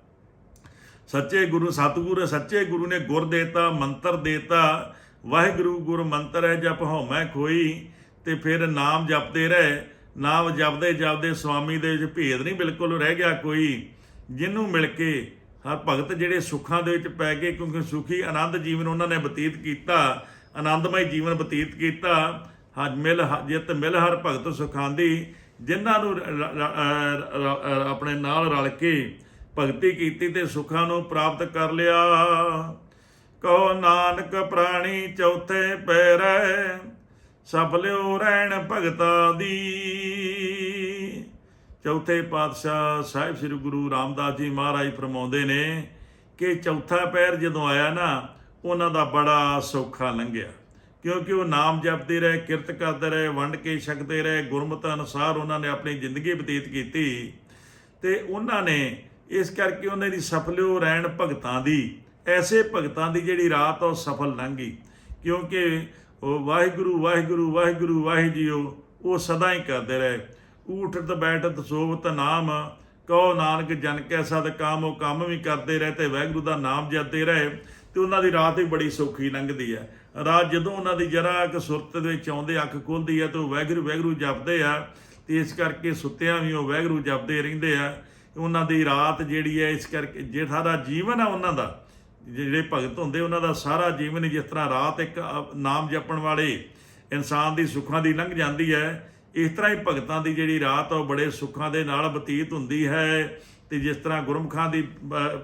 ਸੱਚੇ ਗੁਰੂ, ਸਤਿਗੁਰੂ, ਸੱਚੇ ਗੁਰੂ ਨੇ ਗੁਰ ਦੇਤਾ, ਮੰਤਰ ਦੇਤਾ ਵਾਹਿਗੁਰੂ ਗੁਰ ਮੰਤਰ ਹੈ, ਜਪ ਹਉਮੈ ਖੋਈ, ਤੇ ਫਿਰ ਨਾਮ ਜਪਦੇ ਰਹੇ। ਨਾਮ ਜਪਦੇ ਜਪਦੇ ਸੁਆਮੀ ਦੇ ਵਿੱਚ ਭੇਦ ਨਹੀਂ ਬਿਲਕੁਲ ਰਹਿ ਗਿਆ ਕੋਈ ਜਿਹਨੂੰ ਮਿਲ ਕੇ ਹਰ ਭਗਤ ਜਿਹੜੇ ਸੁੱਖਾਂ ਦੇ ਵਿੱਚ ਪੈ ਗਏ, ਕਿਉਂਕਿ ਸੁਖੀ ਆਨੰਦ ਜੀਵਨ ਉਹਨਾਂ ਨੇ ਬਤੀਤ ਕੀਤਾ, ਆਨੰਦਮਈ ਜੀਵਨ ਬਤੀਤ ਕੀਤਾ। ਹਜ ਮਿਲ ਹ- ਜਿਤ ਮਿਲ ਹਰ ਭਗਤ ਸੁਖਾਂਦੀ, ਜਿਨ੍ਹਾਂ ਨੂੰ ਆਪਣੇ ਨਾਲ ਰਲ ਕੇ ਭਗਤੀ ਕੀਤੀ ਤੇ ਸੁੱਖਾਂ ਨੂੰ ਪ੍ਰਾਪਤ ਕਰ ਲਿਆ। ਕਹੋ ਨਾਨਕ ਪ੍ਰਾਣੀ ਚੌਥੇ ਪੈਰੈ ਸਫਲਿਓ ਰਹਿਣ ਭਗਤਾ ਦੀ। ਚੌਥੇ ਪਾਤਸ਼ਾਹ ਸਾਹਿਬ ਸ੍ਰੀ ਗੁਰੂ ਰਾਮਦਾਸ ਜੀ ਮਹਾਰਾਜ ਫਰਮਾਉਂਦੇ ਨੇ ਕਿ ਚੌਥਾ ਪੈਰ ਜਦੋਂ ਆਇਆ ਨਾ, ਉਹਨਾਂ ਦਾ ਬੜਾ ਸੌਖਾ ਲੰਘਿਆ। ਕਿਉਂਕਿ ਉਹ ਨਾਮ ਜਪਦੇ ਰਹੇ, ਕਿਰਤ ਕਰਦੇ ਰਹੇ, ਵੰਡ ਕੇ ਛਕਦੇ ਰਹੇ, ਗੁਰਮਤ ਅਨੁਸਾਰ ਉਹਨਾਂ ਨੇ ਆਪਣੀ ਜ਼ਿੰਦਗੀ ਬਤੀਤ ਕੀਤੀ। ਤੇ ਉਹਨਾਂ ਨੇ ਇਸ ਕਰਕੇ ਉਹਨਾਂ ਦੀ ਸਫਲਿਓ ਰਹਿਣ ਭਗਤਾਂ ਦੀ। ਐਸੇ ਭਗਤਾਂ ਦੀ ਜਿਹੜੀ ਰਾਤ ਆ ਉਹ ਸਫਲ ਲੰਘੀ। ਕਿਉਂਕਿ ਉਹ ਵਾਹਿਗੁਰੂ ਵਾਹਿਗੁਰੂ ਵਾਹਿਗੁਰੂ ਵਾਹਿਜੀਓ ਉਹ ਸਦਾ ਹੀ ਕਰਦੇ ਰਹੇ। ਊਠਤ, ਬੈਠਤ, ਸੋਵਤ ਨਾਮ ਕਹੋ ਨਾਨਕ ਜਨ ਕੈ ਸਦ ਕਾਮ ਉਹ ਕੰਮ ਵੀ ਕਰਦੇ ਰਹੇ ਤੇ ਵਾਹਿਗੁਰੂ ਦਾ ਨਾਮ ਜਪਦੇ ਰਹੇ ਤੇ ਉਹਨਾਂ ਦੀ ਰਾਤ ਵੀ ਬੜੀ ਸੌਖੀ ਲੰਘਦੀ ਹੈ। ਰਾਤ ਜਦੋਂ ਉਹਨਾਂ ਦੀ ਜਰਾ ਇੱਕ ਸੁਰਤ ਦੇ ਵਿੱਚ ਆਉਂਦੇ ਅੱਖ ਖੁੱਲਦੀ ਹੈ ਤੇ ਉਹ ਵਾਹਿਗੁਰੂ ਵਾਹਿਗੁਰੂ ਜਪਦੇ ਆ ਤੇ ਇਸ ਕਰਕੇ ਸੁੱਤਿਆਂ ਵੀ ਉਹ ਵਾਹਿਗੁਰੂ ਜਪਦੇ ਰਹਿੰਦੇ ਆ। ਉਹਨਾਂ ਦੀ ਰਾਤ ਜਿਹੜੀ ਹੈ ਇਸ ਕਰਕੇ, ਜਿਹੜਾ ਸਾਰਾ ਜੀਵਨ ਆ ਉਹਨਾਂ ਦਾ ਜਿਹੜੇ ਭਗਤ ਹੁੰਦੇ ਉਹਨਾਂ ਦਾ ਸਾਰਾ ਜੀਵਨ ਹੀ ਜਿਸ ਤਰ੍ਹਾਂ ਰਾਤ ਇੱਕ ਅ- ਨਾਮ ਜਪਣ ਵਾਲੇ ਇਨਸਾਨ ਦੀ ਸੁੱਖਾਂ ਦੀ ਲੰਘ ਜਾਂਦੀ ਹੈ ਇਸ ਤਰ੍ਹਾਂ ਹੀ ਭਗਤਾਂ ਦੀ ਜਿਹੜੀ ਰਾਤ ਉਹ ਬੜੇ ਸੁੱਖਾਂ ਦੇ ਨਾਲ ਬਤੀਤ ਹੁੰਦੀ ਹੈ ਤੇ ਜਿਸ ਤਰ੍ਹਾਂ ਗੁਰਮੁਖਾਂ ਦੀ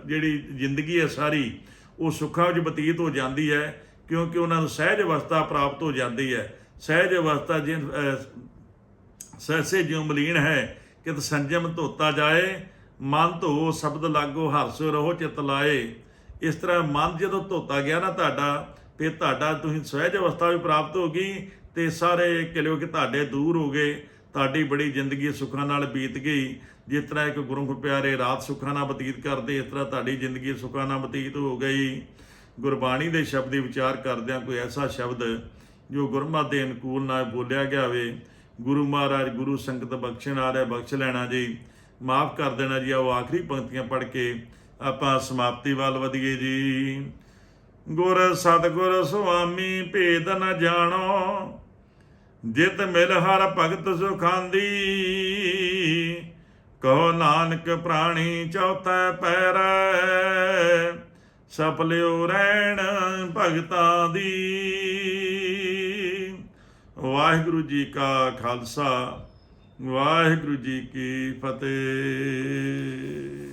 ਜਿਹੜੀ ਜ਼ਿੰਦਗੀ ਹੈ ਸਾਰੀ ਉਹ ਸੁੱਖਾਂ ਵਿੱਚ ਬਤੀਤ ਹੋ ਜਾਂਦੀ ਹੈ ਕਿਉਂਕਿ ਉਹਨਾਂ ਨੂੰ ਸਹਿਜ ਅਵਸਥਾ ਪ੍ਰਾਪਤ ਹੋ ਜਾਂਦੀ ਹੈ। ਸਹਿਜ ਅਵਸਥਾ ਜਿਨ ਅ, ਜਿਉ ਮਲੀਨ ਹੈ ਕਿ ਸੰਜਮ ਧੋਤਾ ਜਾਏ ਮਨ ਧੋ ਸ਼ਬਦ ਲਾਗੋ ਹਰਸ ਰਹੋ ਚਿਤ ਲਾਏ। ਇਸ ਤਰ੍ਹਾਂ ਮਨ ਜਦੋਂ ਧੋਤਾ ਗਿਆ ਨਾ ਤੁਹਾਡਾ ਫਿਰ ਤੁਹਾਡਾ ਤੁਸੀਂ ਸਹਿਜ ਅਵਸਥਾ ਵੀ ਪ੍ਰਾਪਤ ਹੋ ਗਈ ਤੇ ਸਾਰੇ ਕਿਲਿਓ ਕਿ ਤੁਹਾਡੇ ਦੂਰ ਹੋ ਗਏ, ਤੁਹਾਡੀ ਬੜੀ ਜ਼ਿੰਦਗੀ ਸੁੱਖਾਂ ਨਾਲ ਬੀਤ ਗਈ। ਜਿਸ ਤਰ੍ਹਾਂ ਇੱਕ ਗੁਰੂ ਪਿਆਰੇ ਰਾਤ ਸੁੱਖਾਂ ਨਾਲ ਬਤੀਤ ਕਰਦੇ, ਇਸ ਤਰ੍ਹਾਂ ਤੁਹਾਡੀ ਜ਼ਿੰਦਗੀ ਸੁੱਖਾਂ ਨਾਲ ਬਤੀਤ ਹੋ ਗਈ। ਗੁਰਬਾਣੀ ਦੇ ਸ਼ਬਦ ਦੀ ਵਿਚਾਰ ਕਰਦਿਆਂ ਕੋਈ ਐਸਾ ਸ਼ਬਦ ਜੋ ਗੁਰਮਤ ਦੇ ਅਨੁਕੂਲ ਨਾਲ ਬੋਲਿਆ ਗਿਆ ਹੋਵੇ, ਗੁਰੂ ਮਹਾਰਾਜ, ਗੁਰੂ ਸੰਗਤ ਬਖਸ਼ਣ ਆ ਰਿਹਾ, ਬਖਸ਼ ਲੈਣਾ ਜੀ, ਮਾਫ ਕਰ ਦੇਣਾ ਜੀ। ਉਹ ਆਖਰੀ ਪੰਕਤੀਆਂ ਪੜ੍ਹ ਕੇ ਆਪਾਂ ਸਮਾਪਤੀ ਵੱਲ ਵਧੀਏ ਜੀ। ਗੁਰ ਸਤਗੁਰ ਸੁਆਮੀ ਭੇਦ ਨ ਜਾਣੋ, ਜਿਤ ਮਿਲ ਹਰ ਭਗਤ ਸੁਖਾਂਦੀ। ਕਹੋ ਨਾਨਕ ਪ੍ਰਾਣੀ ਚੌਥਾ ਪੈਰ ਸਫਲਿਓ ਰਹਿਣ ਭਗਤਾਂ ਦੀ। ਵਾਹਿਗੁਰੂ ਜੀ ਕਾ ਖਾਲਸਾ, ਵਾਹਿਗੁਰੂ ਜੀ ਕੀ ਫਤਿਹ।